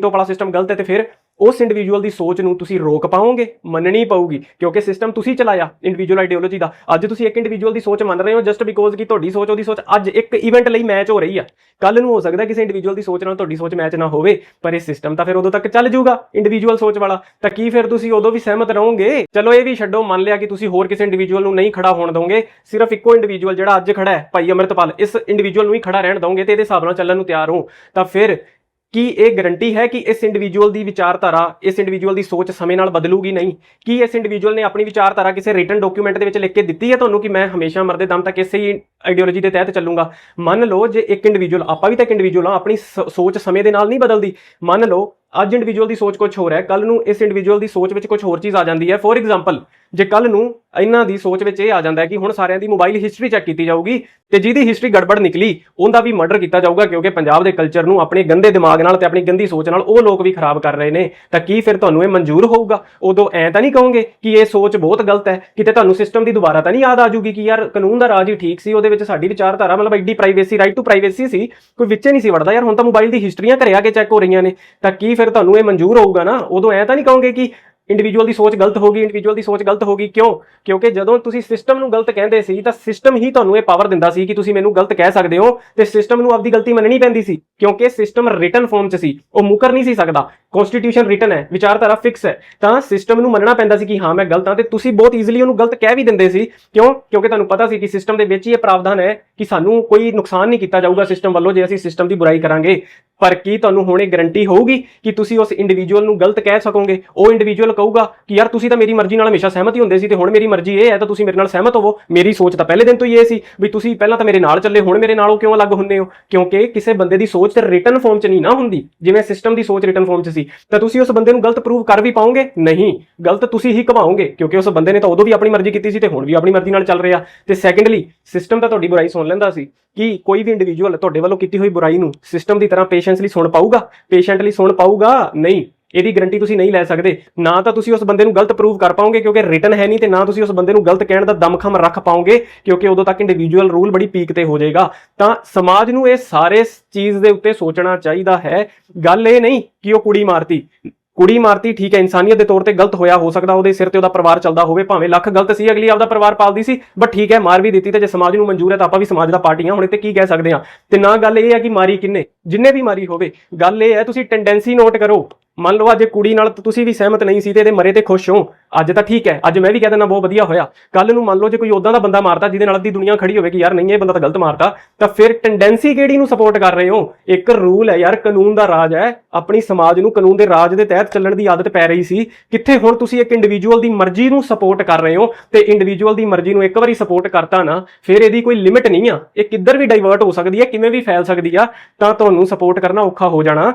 ਟੋਪ ਵਾਲਾ ਸਿਸਟਮ ਗਲਤ ਹੈ ਤੇ ਫਿਰ ਉਸ ਇੰਡੀਵਿਜੂਅਲ ਦੀ ਸੋਚ ਨੂੰ ਤੁਸੀਂ ਰੋਕ ਪਾਓਗੇ? ਮੰਨਣੀ ਪਊਗੀ, ਕਿਉਂਕਿ ਸਿਸਟਮ ਤੁਸੀਂ ਚਲਾਇਆ ਇੰਡੀਵਿਜੂਅਲ ਆਈਡੀਓਲੋਜੀ ਦਾ। ਅੱਜ ਤੁਸੀਂ ਇੱਕ ਇੰਡੀਵਿਜੂਅਲ ਦੀ ਸੋਚ ਮੰਨ ਰਹੇ ਹੋ ਜਸਟ ਬਿਕੋਜ਼ ਕਿ ਤੁਹਾਡੀ ਸੋਚ, ਉਹਦੀ ਸੋਚ ਅੱਜ ਇੱਕ ਇਵੈਂਟ ਲਈ ਮੈਚ ਹੋ ਰਹੀ ਆ। ਕੱਲ ਨੂੰ ਹੋ ਸਕਦਾ ਕਿਸੇ ਇੰਡੀਵਿਜੂਅਲ ਦੀ ਸੋਚ ਨਾਲ ਤੁਹਾਡੀ ਸੋਚ ਮੈਚ ਨਾ ਹੋਵੇ, ਪਰ ਇਹ ਸਿਸਟਮ ਤਾਂ ਫਿਰ ਉਦੋਂ ਤੱਕ ਚੱਲ ਜਾਊਗਾ ਇੰਡੀਵਿਜੂਅਲ ਸੋਚ ਵਾਲਾ। ਤਾਂ ਕੀ ਫਿਰ ਤੁਸੀਂ ਉਦੋਂ ਵੀ ਸਹਿਮਤ ਰਹੋਗੇ? ਚਲੋ ਇਹ ਵੀ ਛੱਡੋ, ਮੰਨ ਲਿਆ ਕਿ ਤੁਸੀਂ ਹੋਰ ਕਿਸੇ ਇੰਡੀਵਿਜੂਅਲ ਨੂੰ ਨਹੀਂ ਖੜਾ ਹੋਣ ਦੋਗੇ, ਸਿਰਫ ਇੱਕੋ ਇੰਡੀਵਿਜੂਅਲ ਜਿਹੜਾ ਅੱਜ ਖੜਾ ਹੈ, ਭਾਈ ਅਮਰਤਪਾਲ, ਇਸ ਇੰਡੀਵਿਜੂਅਲ ਨੂੰ ਹੀ ਖੜਾ ਰਹਿਣ ਦੋਗੇ ਤੇ ਇਹਦੇ ਹਿਸਾਬ ਨਾਲ ਚੱਲਣ ਨੂੰ ਤਿਆਰ ਹੋ। ਤਾਂ ਫਿਰ ਕੀ ਇਹ ਗਰੰਟੀ ਹੈ ਕਿ ਇਸ ਇੰਡੀਵਿਜੂਅਲ ਦੀ ਵਿਚਾਰਧਾਰਾ, ਇਸ ਇੰਡੀਵਿਜੂਅਲ ਦੀ ਸੋਚ ਸਮੇਂ ਨਾਲ ਬਦਲੂਗੀ ਨਹੀਂ? ਕੀ ਇਸ ਇੰਡੀਵਿਜੂਅਲ ਨੇ ਆਪਣੀ ਵਿਚਾਰਧਾਰਾ ਕਿਸੇ ਰਿਟਨ ਡਾਕੂਮੈਂਟ ਦੇ ਵਿੱਚ ਲਿਖ ਕੇ ਦਿੱਤੀ ਹੈ ਤੁਹਾਨੂੰ ਕਿ ਮੈਂ ਹਮੇਸ਼ਾ ਮਰਦੇ ਦਮ ਤੱਕ ਇਸੇ ਹੀ ਆਈਡੀਓਲੋਜੀ ਦੇ ਤਹਿਤ ਚੱਲੂਗਾ? ਮੰਨ ਲਓ ਜੇ ਇੱਕ ਇੰਡੀਵਿਜੂਅਲ ਆਪਾਂ ਵੀ ਤਾਂ ਇੱਕ ਇੰਡੀਵਿਜੂਅਲ ਆ ਆਪਣੀ ਸੋਚ ਸਮੇਂ ਦੇ ਨਾਲ ਨਹੀਂ ਬਦਲਦੀ। ਮੰਨ ਲਓ ਅੱਜ ਇੰਡੀਵਿਜੂਅਲ ਦੀ ਸੋਚ ਕੁਝ ਹੋਰ ਹੈ। ਕੱਲ ਨੂੰ ਇਸ ਇੰਡੀਵਿਜੂਅਲ ਦੀ ਸੋਚ ਵਿੱਚ ਕੁਝ ਹੋਰ ਚੀਜ਼ ਆ ਜਾਂਦੀ ਹੈ। ਫੋਰ ਐਗਜ਼ਾਮਪਲ ਜੇ ਕੱਲ ਨੂੰ ਇਹਨਾਂ ਦੀ ਸੋਚ ਵਿੱਚ ਇਹ ਆ ਜਾਂਦਾ ਹੈ ਕਿ ਹੁਣ ਸਾਰਿਆਂ ਦੀ ਮੋਬਾਈਲ ਹਿਸਟਰੀ ਚੈੱਕ ਕੀਤੀ ਜਾਊਗੀ ਤੇ ਜਿਹਦੀ ਹਿਸਟਰੀ ਗੜਬੜ ਨਿਕਲੀ, ਉਹਦਾ ਵੀ ਮਰਡਰ ਕੀਤਾ ਜਾਊਗਾ ਕਿਉਂਕਿ ਪੰਜਾਬ ਦੇ ਕਲਚਰ ਨੂੰ ਆਪਣੇ ਗੰਦੇ ਦਿਮਾਗ ਨਾਲ ਤੇ ਆਪਣੀ ਗੰਦੀ ਸੋਚ ਨਾਲ ਉਹ ਲੋਕ ਵੀ ਖਰਾਬ ਕਰ ਰਹੇ ਨੇ। ਤਾਂ ਕੀ ਫਿਰ ਤੁਹਾਨੂੰ ਇਹ ਮਨਜ਼ੂਰ ਹੋਊਗਾ? ਉਦੋਂ ਐ ਤਾਂ ਨਹੀਂ ਕਹੋਗੇ ਕਿ ਇਹ ਸੋਚ ਬਹੁਤ ਗਲਤ ਹੈ। ਕਿਤੇ ਤੁਹਾਨੂੰ ਸਿਸਟਮ ਦੀ ਦੁਬਾਰਾ ਤਾਂ ਨਹੀਂ ਯਾਦ ਆ ਜੂਗੀ ਕਿ ਯਾਰ ਕਾਨੂੰਨ ਦਾ ਰਾਜ ਹੀ ਠੀਕ ਸੀ, ਉਹਦੇ ਵਿੱਚ ਸਾਡੀ ਵਿਚਾਰਧਾਰਾ ਮਤਲਬ ਐਡੀ ਪ੍ਰਾਈਵੇਸੀ ਰਾਈਟ ਟੂ ਪ੍ਰਾਈਵੇਸੀ ਸੀ, ਕੋਈ ਵਿੱਚੇ ਨਹੀਂ ਸੀ ਵੜਦਾ। ਯਾਰ ਹੁਣ ਤਾਂ ਮੋਬਾਈਲ ਦੀ ਹਿਸਟਰੀਆਂ ਘਰੇ ਆ ਕੇ ਚੈੱਕ ਹੋ ਰਹੀਆਂ ਨੇ। ਤਾਂ ਕੀ ਫਿਰ ਤੁਹਾਨੂੰ ਇਹ ਮਨਜ਼ੂਰ ਹੋਊਗਾ ਨਾ, ਉਦੋਂ ਐ ਤਾਂ ਨਹੀਂ ਕਹੋਗੇ ਕਿ ਇੰਡੀਵਿਜੂਅਲ ਦੀ ਸੋਚ ਗਲਤ ਹੋਗੀ ਇੰਡੀਵਿਜੂਅਲ ਦੀ ਸੋਚ ਗਲਤ ਹੋਗੀ ਕਿਉਂ? ਕਿਉਂਕਿ ਜਦੋਂ ਤੁਸੀਂ ਸਿਸਟਮ ਨੂੰ ਗਲਤ ਕਹਿੰਦੇ ਸੀ, ਤਾਂ ਸਿਸਟਮ ਹੀ ਤੁਹਾਨੂੰ ਇਹ ਪਾਵਰ ਦਿੰਦਾ ਸੀ ਕਿ ਤੁਸੀਂ ਮੈਨੂੰ ਗਲਤ ਕਹਿ ਸਕਦੇ ਹੋ ਤੇ ਸਿਸਟਮ ਨੂੰ ਆਪਦੀ ਗਲਤੀ ਮੰਨਣੀ ਪੈਂਦੀ ਸੀ, ਕਿਉਂਕਿ ਸਿਸਟਮ ਰਿਟਨ ਫਾਰਮ 'ਚ ਸੀ, ਉਹ ਮੁਕਰ ਨਹੀਂ ਸੀ ਸਕਦਾ ਕਨਸਟੀਟਿਊਸ਼ਨ ਰਿਟਨ ਹੈ, ਵਿਚਾਰਧਾਰਾ ਫਿਕਸ ਹੈ, ਤਾਂ ਸਿਸਟਮ ਨੂੰ ਮੰਨਣਾ ਪੈਂਦਾ ਸੀ ਕਿ ਹਾਂ, ਮੈਂ ਗਲਤ ਹਾਂ ਤੇ ਤੁਸੀਂ ਬਹੁਤ ਈਜ਼ੀਲੀ ਉਹਨੂੰ ਗਲਤ ਕਹਿ ਵੀ ਦਿੰਦੇ ਸੀ, ਕਿਉਂ? ਕਿਉਂਕਿ ਤੁਹਾਨੂੰ ਪਤਾ ਸੀ ਕਿ ਸਿਸਟਮ ਦੇ ਵਿੱਚ ਹੀ ਇਹ ਪ੍ਰਾਵਧਾਨ ਹੈ ਕਿ ਸਾਨੂੰ ਕੋਈ ਨੁਕਸਾਨ ਨਹੀਂ ਕੀਤਾ ਜਾਊਗਾ ਸਿਸਟਮ ਵੱਲੋਂ, ਜੇ ਅਸੀਂ ਸਿਸਟਮ ਦੀ ਬੁਰਾਈ ਕਰਾਂਗੇ। ਪਰ ਕੀ ਤੁਹਾਨੂੰ ਹੁਣ ਇਹ ਗਰੰਟੀ ਹੋਊਗੀ ਕਿ ਤੁਸੀਂ ਉਸ ਇੰਡੀਵਿਜੂਅਲ ਨੂੰ ਗਲਤ ਕਹਿ ਸਕੋਗੇ? ਉਹ ਇੰਡੀਵਿਜੂਅਲ ਕਹੂਗਾ ਕਿ ਯਾਰ ਤੁਸੀਂ ਤਾਂ ਮੇਰੀ ਮਰਜ਼ੀ ਨਾਲ ਹਮੇਸ਼ਾ ਸਹਿਮਤ ਹੀ ਹੁੰਦੇ ਸੀ ਤੇ ਹੁਣ ਮੇਰੀ ਮਰਜ਼ੀ ਇਹ ਹੈ, ਤਾਂ ਤੁਸੀਂ ਮੇਰੇ ਨਾਲ ਸਹਿਮਤ ਹੋਵੋ। ਮੇਰੀ ਸੋਚ ਤਾਂ ਪਹਿਲੇ ਦਿਨ ਤੋਂ ਹੀ ਇਹ ਸੀ ਵੀ ਤੁਸੀਂ ਪਹਿਲਾਂ ਤਾਂ ਮੇਰੇ ਨਾਲ ਚੱਲੇ, ਹੁਣ ਮੇਰੇ ਨਾਲੋਂ ਕਿਉਂ ਅਲੱਗ ਹੁੰਨੇ ਹੋ? ਕਿਉਂਕਿ ਕਿਸੇ ਬੰਦੇ ਦੀ ਸੋਚ ਤੇ ਰਿਟਨ ਫਾਰਮ 'ਚ ਨਹੀਂ ਨਾ ਹੁੰਦੀ। ਜਿਵੇਂ ਸਿਸਟਮ ਦੀ ਸੋਚ ਰਿਟਨ ਫਾਰਮ 'ਚ ਸੀ, ਤਾਂ ਤੁਸੀਂ ਉਸ ਬੰਦੇ ਨੂੰ ਗਲਤ ਪ੍ਰੂਵ ਕਰ ਵੀ ਪਾਓਗੇ? ਨਹੀਂ। ਗਲਤ ਤੁਸੀਂ ਹੀ ਘਵਾਓਗੇ ਕਿਉਂਕਿ ਉਸ ਬੰਦੇ ਨੇ ਤਾਂ ਉਦੋਂ ਵੀ ਆਪਣੀ ਮਰਜ਼ੀ ਕੀਤੀ ਸੀ ਤੇ ਹੁਣ ਵੀ ਆਪਣੀ ਮਰਜ਼ੀ ਨਾਲ ਚੱਲ ਰਿਹਾ। ਤੇ ਸੈਕੰਡਲੀ ਸਿਸਟਮ ਤਾਂ ਤੁਹਾਡੀ ਬੁਰਾਈ ਸੁਣ ਲੈਂਦਾ ਸੀ ਕਿ ਕੋਈ ਵੀ ਇੰਡੀਵਿਜੂਅਲ ਤੁਹਾਡੇ ਵੱਲੋਂ ਕੀਤੀ ਹੋਈ ਬੁਰਾਈ ਨੂੰ ਸਿਸਟਮ ਦੀ ਤਰ੍ਹਾਂ ਪੇਸ਼ੈਂਸਲੀ ਸੁਣ ਪਾਊਗਾ? ਪੇਸ਼ੈਂਟਲੀ ਸੁਣ ਪਾਊਗਾ? ਨਹੀਂ। ਇਹਦੀ ਗਾਰੰਟੀ ਤੁਸੀਂ ਨਹੀਂ ਲੈ ਸਕਦੇ। ਨਾ ਤਾਂ ਤੁਸੀਂ ਉਸ ਬੰਦੇ ਨੂੰ ਗਲਤ ਪ੍ਰੂਵ ਕਰ ਪਾਓਗੇ ਕਿਉਂਕਿ ਰਿਟਨ ਹੈ ਨਹੀਂ ਤੇ ਨਾ ਤੁਸੀਂ ਉਸ ਬੰਦੇ ਨੂੰ ਗਲਤ ਕਹਿਣ ਦਾ ਦਮਖਮ ਰੱਖ ਪਾਓਗੇ ਕਿਉਂਕਿ ਉਦੋਂ ਤੱਕ ਇੰਡੀਵਿਜੂਅਲ ਰੂਲ ਬੜੀ ਪੀਕ ਤੇ ਹੋ ਜਾਏਗਾ। ਤਾਂ ਸਮਾਜ ਨੂੰ ਇਹ ਸਾਰੇ ਚੀਜ਼ ਦੇ ਉੱਤੇ ਸੋਚਣਾ ਚਾਹੀਦਾ ਹੈ। ਗੱਲ ਇਹ ਨਹੀਂ ਕਿ ਉਹ ਕੁੜੀ ਮਾਰਤੀ। ਕੁੜੀ ਮਾਰਤੀ, ਠੀਕ ਹੈ, ਇਨਸਾਨੀਅਤ ਦੇ ਤੌਰ ਤੇ ਗਲਤ ਹੋਇਆ, ਹੋ ਸਕਦਾ ਉਹਦੇ ਸਿਰ ਤੇ ਉਹਦਾ ਪਰਿਵਾਰ ਚੱਲਦਾ ਹੋਵੇ, ਭਾਵੇਂ ਲੱਖ ਗਲਤ ਸੀ, ਅਗਲੀ ਆਪਦਾ ਪਰਿਵਾਰ ਪਾਲਦੀ ਸੀ ਬਟ ਠੀਕ ਹੈ, ਮਾਰ ਵੀ ਦਿੱਤੀ ਤੇ ਜੇ ਸਮਾਜ ਨੂੰ ਮਨਜ਼ੂਰ ਹੈ ਤਾਂ ਆਪਾਂ ਵੀ ਸਮਾਜ ਦਾ ਪਾਰਟੀ ਹਾਂ, ਹੁਣ ਇੱਥੇ ਕੀ ਕਹਿ ਸਕਦੇ ਹਾਂ? ਤੇ ਨਾ ਗੱਲ ਇਹ ਹੈ ਕਿ ਮਾਰੀ ਕਿੰਨੇ? ਜਿੰਨੇ ਵੀ ਮਾਰੀ ਹੋਵੇ, ਗੱਲ ਇਹ ਹੈ ਤੁਸੀਂ ਟੈਂਡੈਂਸੀ ਨੋਟ ਕਰੋ। ਮੰਨ ਲਓ ਅੱਜ ਕੁੜੀ ਨਾਲ ਤੁਸੀਂ ਵੀ ਸਹਿਮਤ ਨਹੀਂ ਸੀ ਤੇ ਇਹਦੇ ਮਰੇ ਤੇ ਖੁਸ਼ ਹੋ। ਅੱਜ ਤਾਂ ਠੀਕ ਹੈ। ਅੱਜ ਮੈਂ ਵੀ ਕਹਿ ਦਿੰਦਾ, ਬਹੁਤ ਵਧੀਆ ਹੋਇਆ। ਕੱਲ ਨੂੰ ਮੰਨ ਲਓ ਜੇ ਕੋਈ ਉਦਾਂ ਦਾ ਬੰਦਾ ਮਾਰਦਾ, ਜਿਹਦੇ ਨਾਲ ਅੱਧੀ ਦੁਨੀਆ ਖੜੀ ਹੋਵੇ ਕਿ ਯਾਰ ਨਹੀਂ, ਇਹ ਬੰਦਾ ਤਾਂ ਗਲਤ ਮਾਰਦਾ, ਤਾਂ ਫਿਰ ਟੈਂਡੈਂਸੀ ਕਿਹੜੀ ਨੂੰ ਸਪੋਰਟ ਕਰ ਰਹੇ ਹੋ? ਇੱਕ ਰੂਲ ਹੈ ਯਾਰ, ਕਾਨੂੰਨ ਦਾ ਰਾਜ ਹੈ। ਆਪਣੀ ਸਮਾਜ ਨੂੰ ਕਾਨੂੰਨ ਦੇ ਰਾਜ ਦੇ ਤਹਿਤ ਚੱਲਣ ਦੀ ਆਦਤ ਪੈ ਰਹੀ ਸੀ। ਕਿੱਥੇ ਹੁਣ ਤੁਸੀਂ ਇੱਕ ਇੰਡੀਵਿਜੂਅਲ ਦੀ ਮਰਜ਼ੀ ਨੂੰ ਸਪੋਰਟ ਕਰ ਰਹੇ ਹੋ ਤੇ ਇੰਡੀਵਿਜੂਅਲ ਦੀ ਮਰਜ਼ੀ ਨੂੰ ਇੱਕ ਵਾਰੀ ਸਪੋਰਟ ਕਰਤਾ ਨਾ, ਫਿਰ ਇਹਦੀ ਕੋਈ ਲਿਮਿਟ ਨਹੀਂ ਆ। ਇਹ ਕਿੱਧਰ ਵੀ ਡਾਈਵਰਟ ਹੋ ਸਕਦੀ ਹੈ, ਕਿਵੇਂ ਵੀ ਫੈਲ ਸਕਦੀ ਆ, ਤਾਂ ਤੁਹਾਨੂੰ ਸਪੋਰਟ ਕਰਨਾ ਔਖਾ ਹੋ ਜਾਣਾ।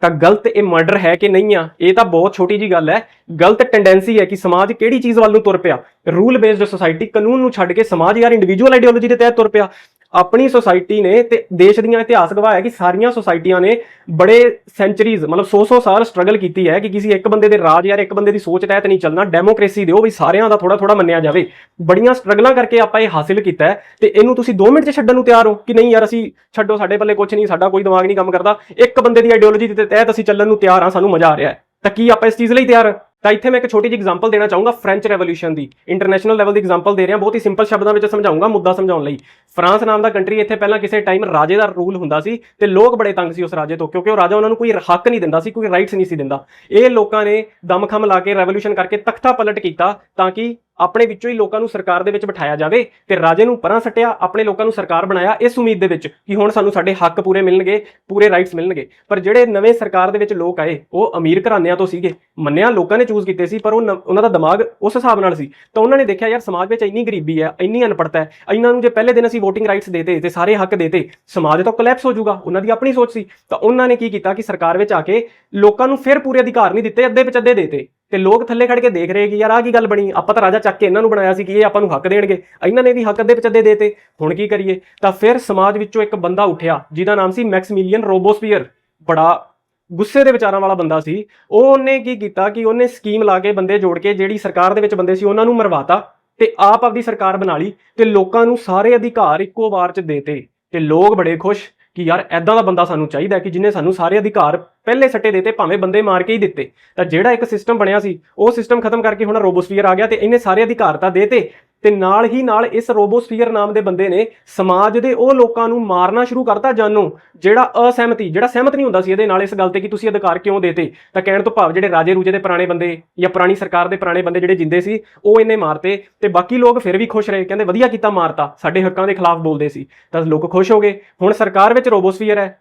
ਤਾਂ ਗਲਤ ਇਹ ਮਰਡਰ ਹੈ ਕਿ ਨਹੀਂ ਆ? ਇਹ ਤਾਂ ਬਹੁਤ ਛੋਟੀ ਜੀ ਗੱਲ ਹੈ। ਗਲਤ ਟੈਂਡੈਂਸੀ ਹੈ ਕਿ ਸਮਾਜ ਕਿਹੜੀ ਚੀਜ਼ ਵੱਲ ਨੂੰ ਤੁਰ ਪਿਆ? ਰੂਲ ਬੇਸਡ ਸੋਸਾਇਟੀ ਕਾਨੂੰਨ ਨੂੰ ਛੱਡ ਕੇ ਸਮਾਜ ਯਾਰ ਇੰਡੀਵਿਜੂਅਲ ਆਈਡੀਓਲੋਜੀ ਦੇ ਤਹਿਤ ਤੁਰ ਪਿਆ। ਆਪਣੀ ਸੋਸਾਇਟੀ ਨੇ ਤੇ ਦੇਸ਼ ਦੀਆਂ ਇਤਿਹਾਸ ਗਵਾਹ ਹੈ ਕਿ ਸਾਰੀਆਂ ਸੋਸਾਇਟੀਆਂ ਨੇ ਬੜੇ ਸੈਂਚਰੀਜ਼ ਮਤਲਬ 100-100 ਸਾਲ ਸਟਰਗਲ ਕੀਤੀ ਹੈ ਕਿ ਕਿਸੇ ਇੱਕ ਬੰਦੇ ਦੇ ਰਾਜ ਯਾਰ ਇੱਕ ਬੰਦੇ ਦੀ ਸੋਚ ਤਹਿਤ ਨਹੀਂ ਚੱਲਣਾ ਡੈਮੋਕ੍ਰੇਸੀ ਦਿਓ ਵੀ ਸਾਰਿਆਂ ਦਾ ਥੋੜਾ ਥੋੜਾ ਮੰਨਿਆ ਜਾਵੇ। ਬੜੀਆਂ ਸਟਰਗਲਾਂ ਕਰਕੇ ਆਪਾਂ ਇਹ ਹਾਸਿਲ ਕੀਤਾ ਹੈ ਤੇ ਇਹਨੂੰ ਤੁਸੀਂ 2 ਮਿੰਟ 'ਚ ਛੱਡਣ ਨੂੰ ਤਿਆਰ ਹੋ ਕਿ ਨਹੀਂ ਯਾਰ ਅਸੀਂ ਛੱਡੋ, ਸਾਡੇ ਪੱਲੇ ਕੁਝ ਨਹੀਂ, ਸਾਡਾ ਕੋਈ ਦਿਮਾਗ ਨਹੀਂ ਕੰਮ ਕਰਦਾ। ਇੱਕ ਬੰਦੇ ਦੀ ਆਈਡੀਓਲੋਜੀ ਦੇ ਤਹਿਤ ਅਸੀਂ ਚੱਲਣ ਨੂੰ ਤਿਆਰ ਹਾਂ, ਸਾਨੂੰ ਮਜ਼ਾ ਆ ਰਿਹਾ ਹੈ। ਤਾਂ ਕੀ ਆਪਾਂ ਇਸ ਚੀਜ਼ ਲਈ ਤਿਆਰ ਹਾਂ? ਤਾਂ ਇੱਥੇ ਮੈਂ ਇੱਕ ਛੋਟੀ ਜਿਹੀ ਐਗਜ਼ਾਮਪਲ ਦੇਣਾ ਚਾਹੂੰਗਾ ਫ੍ਰੈਂਚ ਰੈਵੋਲੂਸ਼ਨ ਦੀ। ਇੰਟਰਨੈਸ਼ਨਲ ਲੈਵਲ ਦੀ ਐਗਜ਼ਾਮਪਲ ਦੇ ਰਿਹਾ, ਬਹੁਤ ਹੀ ਸਿੰਪਲ ਸ਼ਬਦਾਂ ਵਿੱਚ ਸਮਝਾਉਂਗਾ, ਮੁੱਦਾ ਸਮਝਾਉਣ ਲਈ। ਫਰਾਂਸ ਨਾਮ ਦਾ ਕੰਟਰੀ ਇੱਥੇ ਪਹਿਲਾਂ ਕਿਸੇ ਟਾਈਮ ਰਾਜੇ ਦਾ ਰੂਲ ਹੁੰਦਾ ਸੀ ਤੇ ਲੋਕ ਬੜੇ ਤੰਗ ਸੀ ਉਸ ਰਾਜੇ ਤੋਂ, ਕਿਉਂਕਿ ਉਹ ਰਾਜਾ ਉਹਨਾਂ ਨੂੰ ਕੋਈ ਹੱਕ ਨਹੀਂ ਦਿੰਦਾ ਸੀ, ਕੋਈ ਰਾਈਟਸ ਨਹੀਂ ਸੀ ਦਿੰਦਾ। ਇਹ ਲੋਕਾਂ ਨੇ ਦਮਖਮ ਲਾ ਕੇ ਰੈਵੋਲੂਸ਼ਨ ਕਰਕੇ ਤਖਤਾ ਪਲਟ ਕੀਤਾ ਤਾਂ ਕਿ ਆਪਣੇ ਵਿੱਚੋਂ ਹੀ ਲੋਕਾਂ ਨੂੰ ਸਰਕਾਰ ਦੇ ਵਿੱਚ ਬਿਠਾਇਆ ਜਾਵੇ ਤੇ ਰਾਜੇ ਨੂੰ ਪਰਾਂ ਸੱਟਿਆ, ਆਪਣੇ ਲੋਕਾਂ ਨੂੰ ਸਰਕਾਰ ਬਣਾਇਆ ਇਸ ਉਮੀਦ ਦੇ ਵਿੱਚ ਕਿ ਹੁਣ ਸਾਨੂੰ ਸਾਡੇ ਹੱਕ ਪੂਰੇ ਮਿਲਣਗੇ, ਪੂਰੇ ਰਾਈਟਸ ਮਿਲਣਗੇ। ਪਰ ਜਿਹੜੇ ਨਵੇਂ ਸਰਕਾਰ ਦੇ ਵਿੱਚ ਲੋਕ ਆਏ, ਉਹ ਅਮੀਰ ਘਰਾਣਿਆਂ ਤੋਂ ਸੀਗੇ। ਮੰਨਿਆ ਲੋਕਾਂ ਨੇ ਚੂਜ਼ ਕੀਤੇ ਸੀ, ਪਰ ਉਹ ਨ- ਉਹਨਾਂ ਦਾ ਦਿਮਾਗ ਉਸ ਹਿਸਾਬ ਨਾਲ ਸੀ। ਤਾਂ ਉਹਨਾਂ ਨੇ ਦੇਖਿਆ, ਯਾਰ ਸਮਾਜ ਵਿੱਚ ਇੰਨੀ ਗਰੀਬੀ ਹੈ, ਇੰਨੀ ਅਨਪੜਤਾ ਹੈ ਇਹਨਾਂ ਨੂੰ ਜੇ ਪਹਿਲੇ ਦਿਨ ਅਸੀਂ VOTING ਰਾਈਟਸ ਦੇਤੇ ਤੇ ਸਾਰੇ ਹੱਕ ਦੇਤੇ, ਸਮਾਜ ਤਾਂ ਕੋਲੈਪਸ ਹੋ ਜਾਊਗਾ, ਉਹਨਾਂ ਦੀ ਆਪਣੀ ਸੋਚ ਸੀ। ਤਾਂ ਉਹਨਾਂ ਨੇ ਕੀ ਕੀਤਾ ਕਿ ਸਰਕਾਰ ਵਿੱਚ ਆ ਕੇ ਲੋਕਾਂ ਨੂੰ ਫਿਰ ਪੂਰੇ ਅਧਿਕਾਰ ਨਹੀਂ ਦਿੱਤੇ ਅੱਧੇ ਵਿੱਚ ਅੱਧੇ ਦੇਤੇ। ਤੇ ਲੋਕ ਥੱਲੇ ਖੜ ਕੇ ਦੇਖ ਰਹੇ ਕਿ ਯਾਰ ਆਹ ਕੀ ਗੱਲ ਬਣੀ? ਆਪਾਂ ਤਾਂ ਰਾਜਾ ਚੱਕ ਕੇ ਇਹਨਾਂ ਨੂੰ ਬਣਾਇਆ ਸੀ ਕਿ ਇਹ ਆਪਾਂ ਨੂੰ ਹੱਕ ਦੇਣਗੇ। ਇਹਨਾਂ ਨੇ ਵੀ ਹੱਕ ਅੱਧੇ ਵਿੱਚ ਅੱਧੇ ਦੇਤੇ। ਹੁਣ ਕੀ ਕਰੀਏ? ਤਾਂ ਫਿਰ ਸਮਾਜ ਵਿੱਚੋਂ ਇੱਕ ਬੰਦਾ ਉੱਠਿਆ, ਜਿਹਦਾ ਨਾਮ ਸੀ ਮੈਕਸਮੀਲੀਅਨ ਰੋਬੋਸਫੀਅਰ ਬੜਾ ਗੁੱਸੇ ਦੇ ਵਿਚਾਰਾਂ ਵਾਲਾ ਬੰਦਾ ਸੀ। ਉਹ ਉਹਨੇ ਕੀ ਕੀਤਾ ਕਿ ਉਹਨੇ ਸਕੀਮ ਲਾ ਕੇ ਬੰਦੇ ਜੋੜ ਕੇ ਜਿਹੜੀ ਸਰਕਾਰ ਦੇ ਵਿੱਚ ਬੰਦੇ ਸੀ ਉਹਨਾਂ ਨੂੰ ਮਰਵਾਤਾ ਤੇ ਆਪ ਆਪਦੀ ਸਰਕਾਰ ਬਣਾ ਲਈ ਤੇ ਲੋਕਾਂ ਨੂੰ ਸਾਰੇ ਅਧਿਕਾਰ ਇੱਕੋ ਵਾਰ ਚ ਦੇਤੇ ਤੇ ਲੋਕ ਬੜੇ ਖੁਸ਼ ਕਿ ਯਾਰ ਐਦਾਂ ਦਾ ਬੰਦਾ ਸਾਨੂੰ ਚਾਹੀਦਾ ਕਿ ਜਿਹਨੇ ਸਾਨੂੰ ਸਾਰੇ ਅਧਿਕਾਰ ਪਹਿਲੇ ਸੱਟੇ ਦੇਤੇ ਭਾਵੇਂ ਬੰਦੇ ਮਾਰ ਕੇ ਹੀ ਦਿੱਤੇ। ਤਾਂ ਜਿਹੜਾ ਇੱਕ ਸਿਸਟਮ ਬਣਿਆ ਸੀ, ਉਹ ਸਿਸਟਮ ਖਤਮ ਕਰਕੇ ਹੁਣ ਰੋਬੋਸਫੀਅਰ ਆ ਗਿਆ ਤੇ ਇਹਨੇ ਸਾਰੇ ਅਧਿਕਾਰ ਤਾਂ ਦੇਤੇ ਤੇ ਨਾਲ ਹੀ ਨਾਲ ਇਸ ਰੋਬੋਸਫੀਅਰ ਨਾਮ ਦੇ ਬੰਦੇ ਨੇ ਸਮਾਜ ਦੇ ਉਹ ਲੋਕਾਂ ਨੂੰ ਮਾਰਨਾ ਸ਼ੁਰੂ ਕਰਤਾ ਜਾਨੋਂ, ਜਿਹੜਾ ਅਸਹਿਮਤੀ, ਜਿਹੜਾ ਸਹਿਮਤ ਨਹੀਂ ਹੁੰਦਾ ਸੀ ਇਹਦੇ ਨਾਲ ਇਸ ਗੱਲ ਤੇ ਕਿ ਤੁਸੀਂ ਅਧਿਕਾਰ ਕਿਉਂ ਦੇਤੇ। ਤਾਂ ਕਹਿਣ ਤੋਂ ਭਾਵ ਜਿਹੜੇ ਰਾਜੇ ਰੂਜੇ ਦੇ ਪੁਰਾਣੇ ਬੰਦੇ ਜਾਂ ਪੁਰਾਣੀ ਸਰਕਾਰ ਦੇ ਪੁਰਾਣੇ ਬੰਦੇ ਜਿਹੜੇ ਜਿੰਦੇ ਸੀ, ਉਹ ਇਹਨੇ ਮਾਰਤੇ ਤੇ ਬਾਕੀ ਲੋਕ ਫਿਰ ਵੀ ਖੁਸ਼ ਰਹੇ, ਕਹਿੰਦੇ ਵਧੀਆ ਕੀਤਾ ਮਾਰਤਾ, ਸਾਡੇ ਹੱਕਾਂ ਦੇ ਖਿਲਾਫ ਬੋਲਦੇ ਸੀ। ਤਾਂ ਲੋਕ ਖੁਸ਼ ਹੋ ਗਏ। ਹੁਣ ਸਰਕਾਰ ਵਿੱਚ ਰੋਬੋਸਫੀਅਰ ਹੈ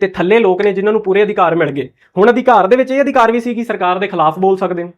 ਤੇ ਥੱਲੇ ਲੋਕ ਨੇ ਜਿਨ੍ਹਾਂ ਨੂੰ ਪੂਰੇ ਅਧਿਕਾਰ ਮਿਲ ਗਏ। ਹੁਣ ਅਧਿਕਾਰ ਦੇ ਵਿੱਚ ਇਹ ਅਧਿਕਾਰ ਵੀ ਸੀ ਕਿ ਸਰਕਾਰ ਦੇ ਖਿਲਾਫ ਬੋਲ ਸਕਦੇ ਹੋ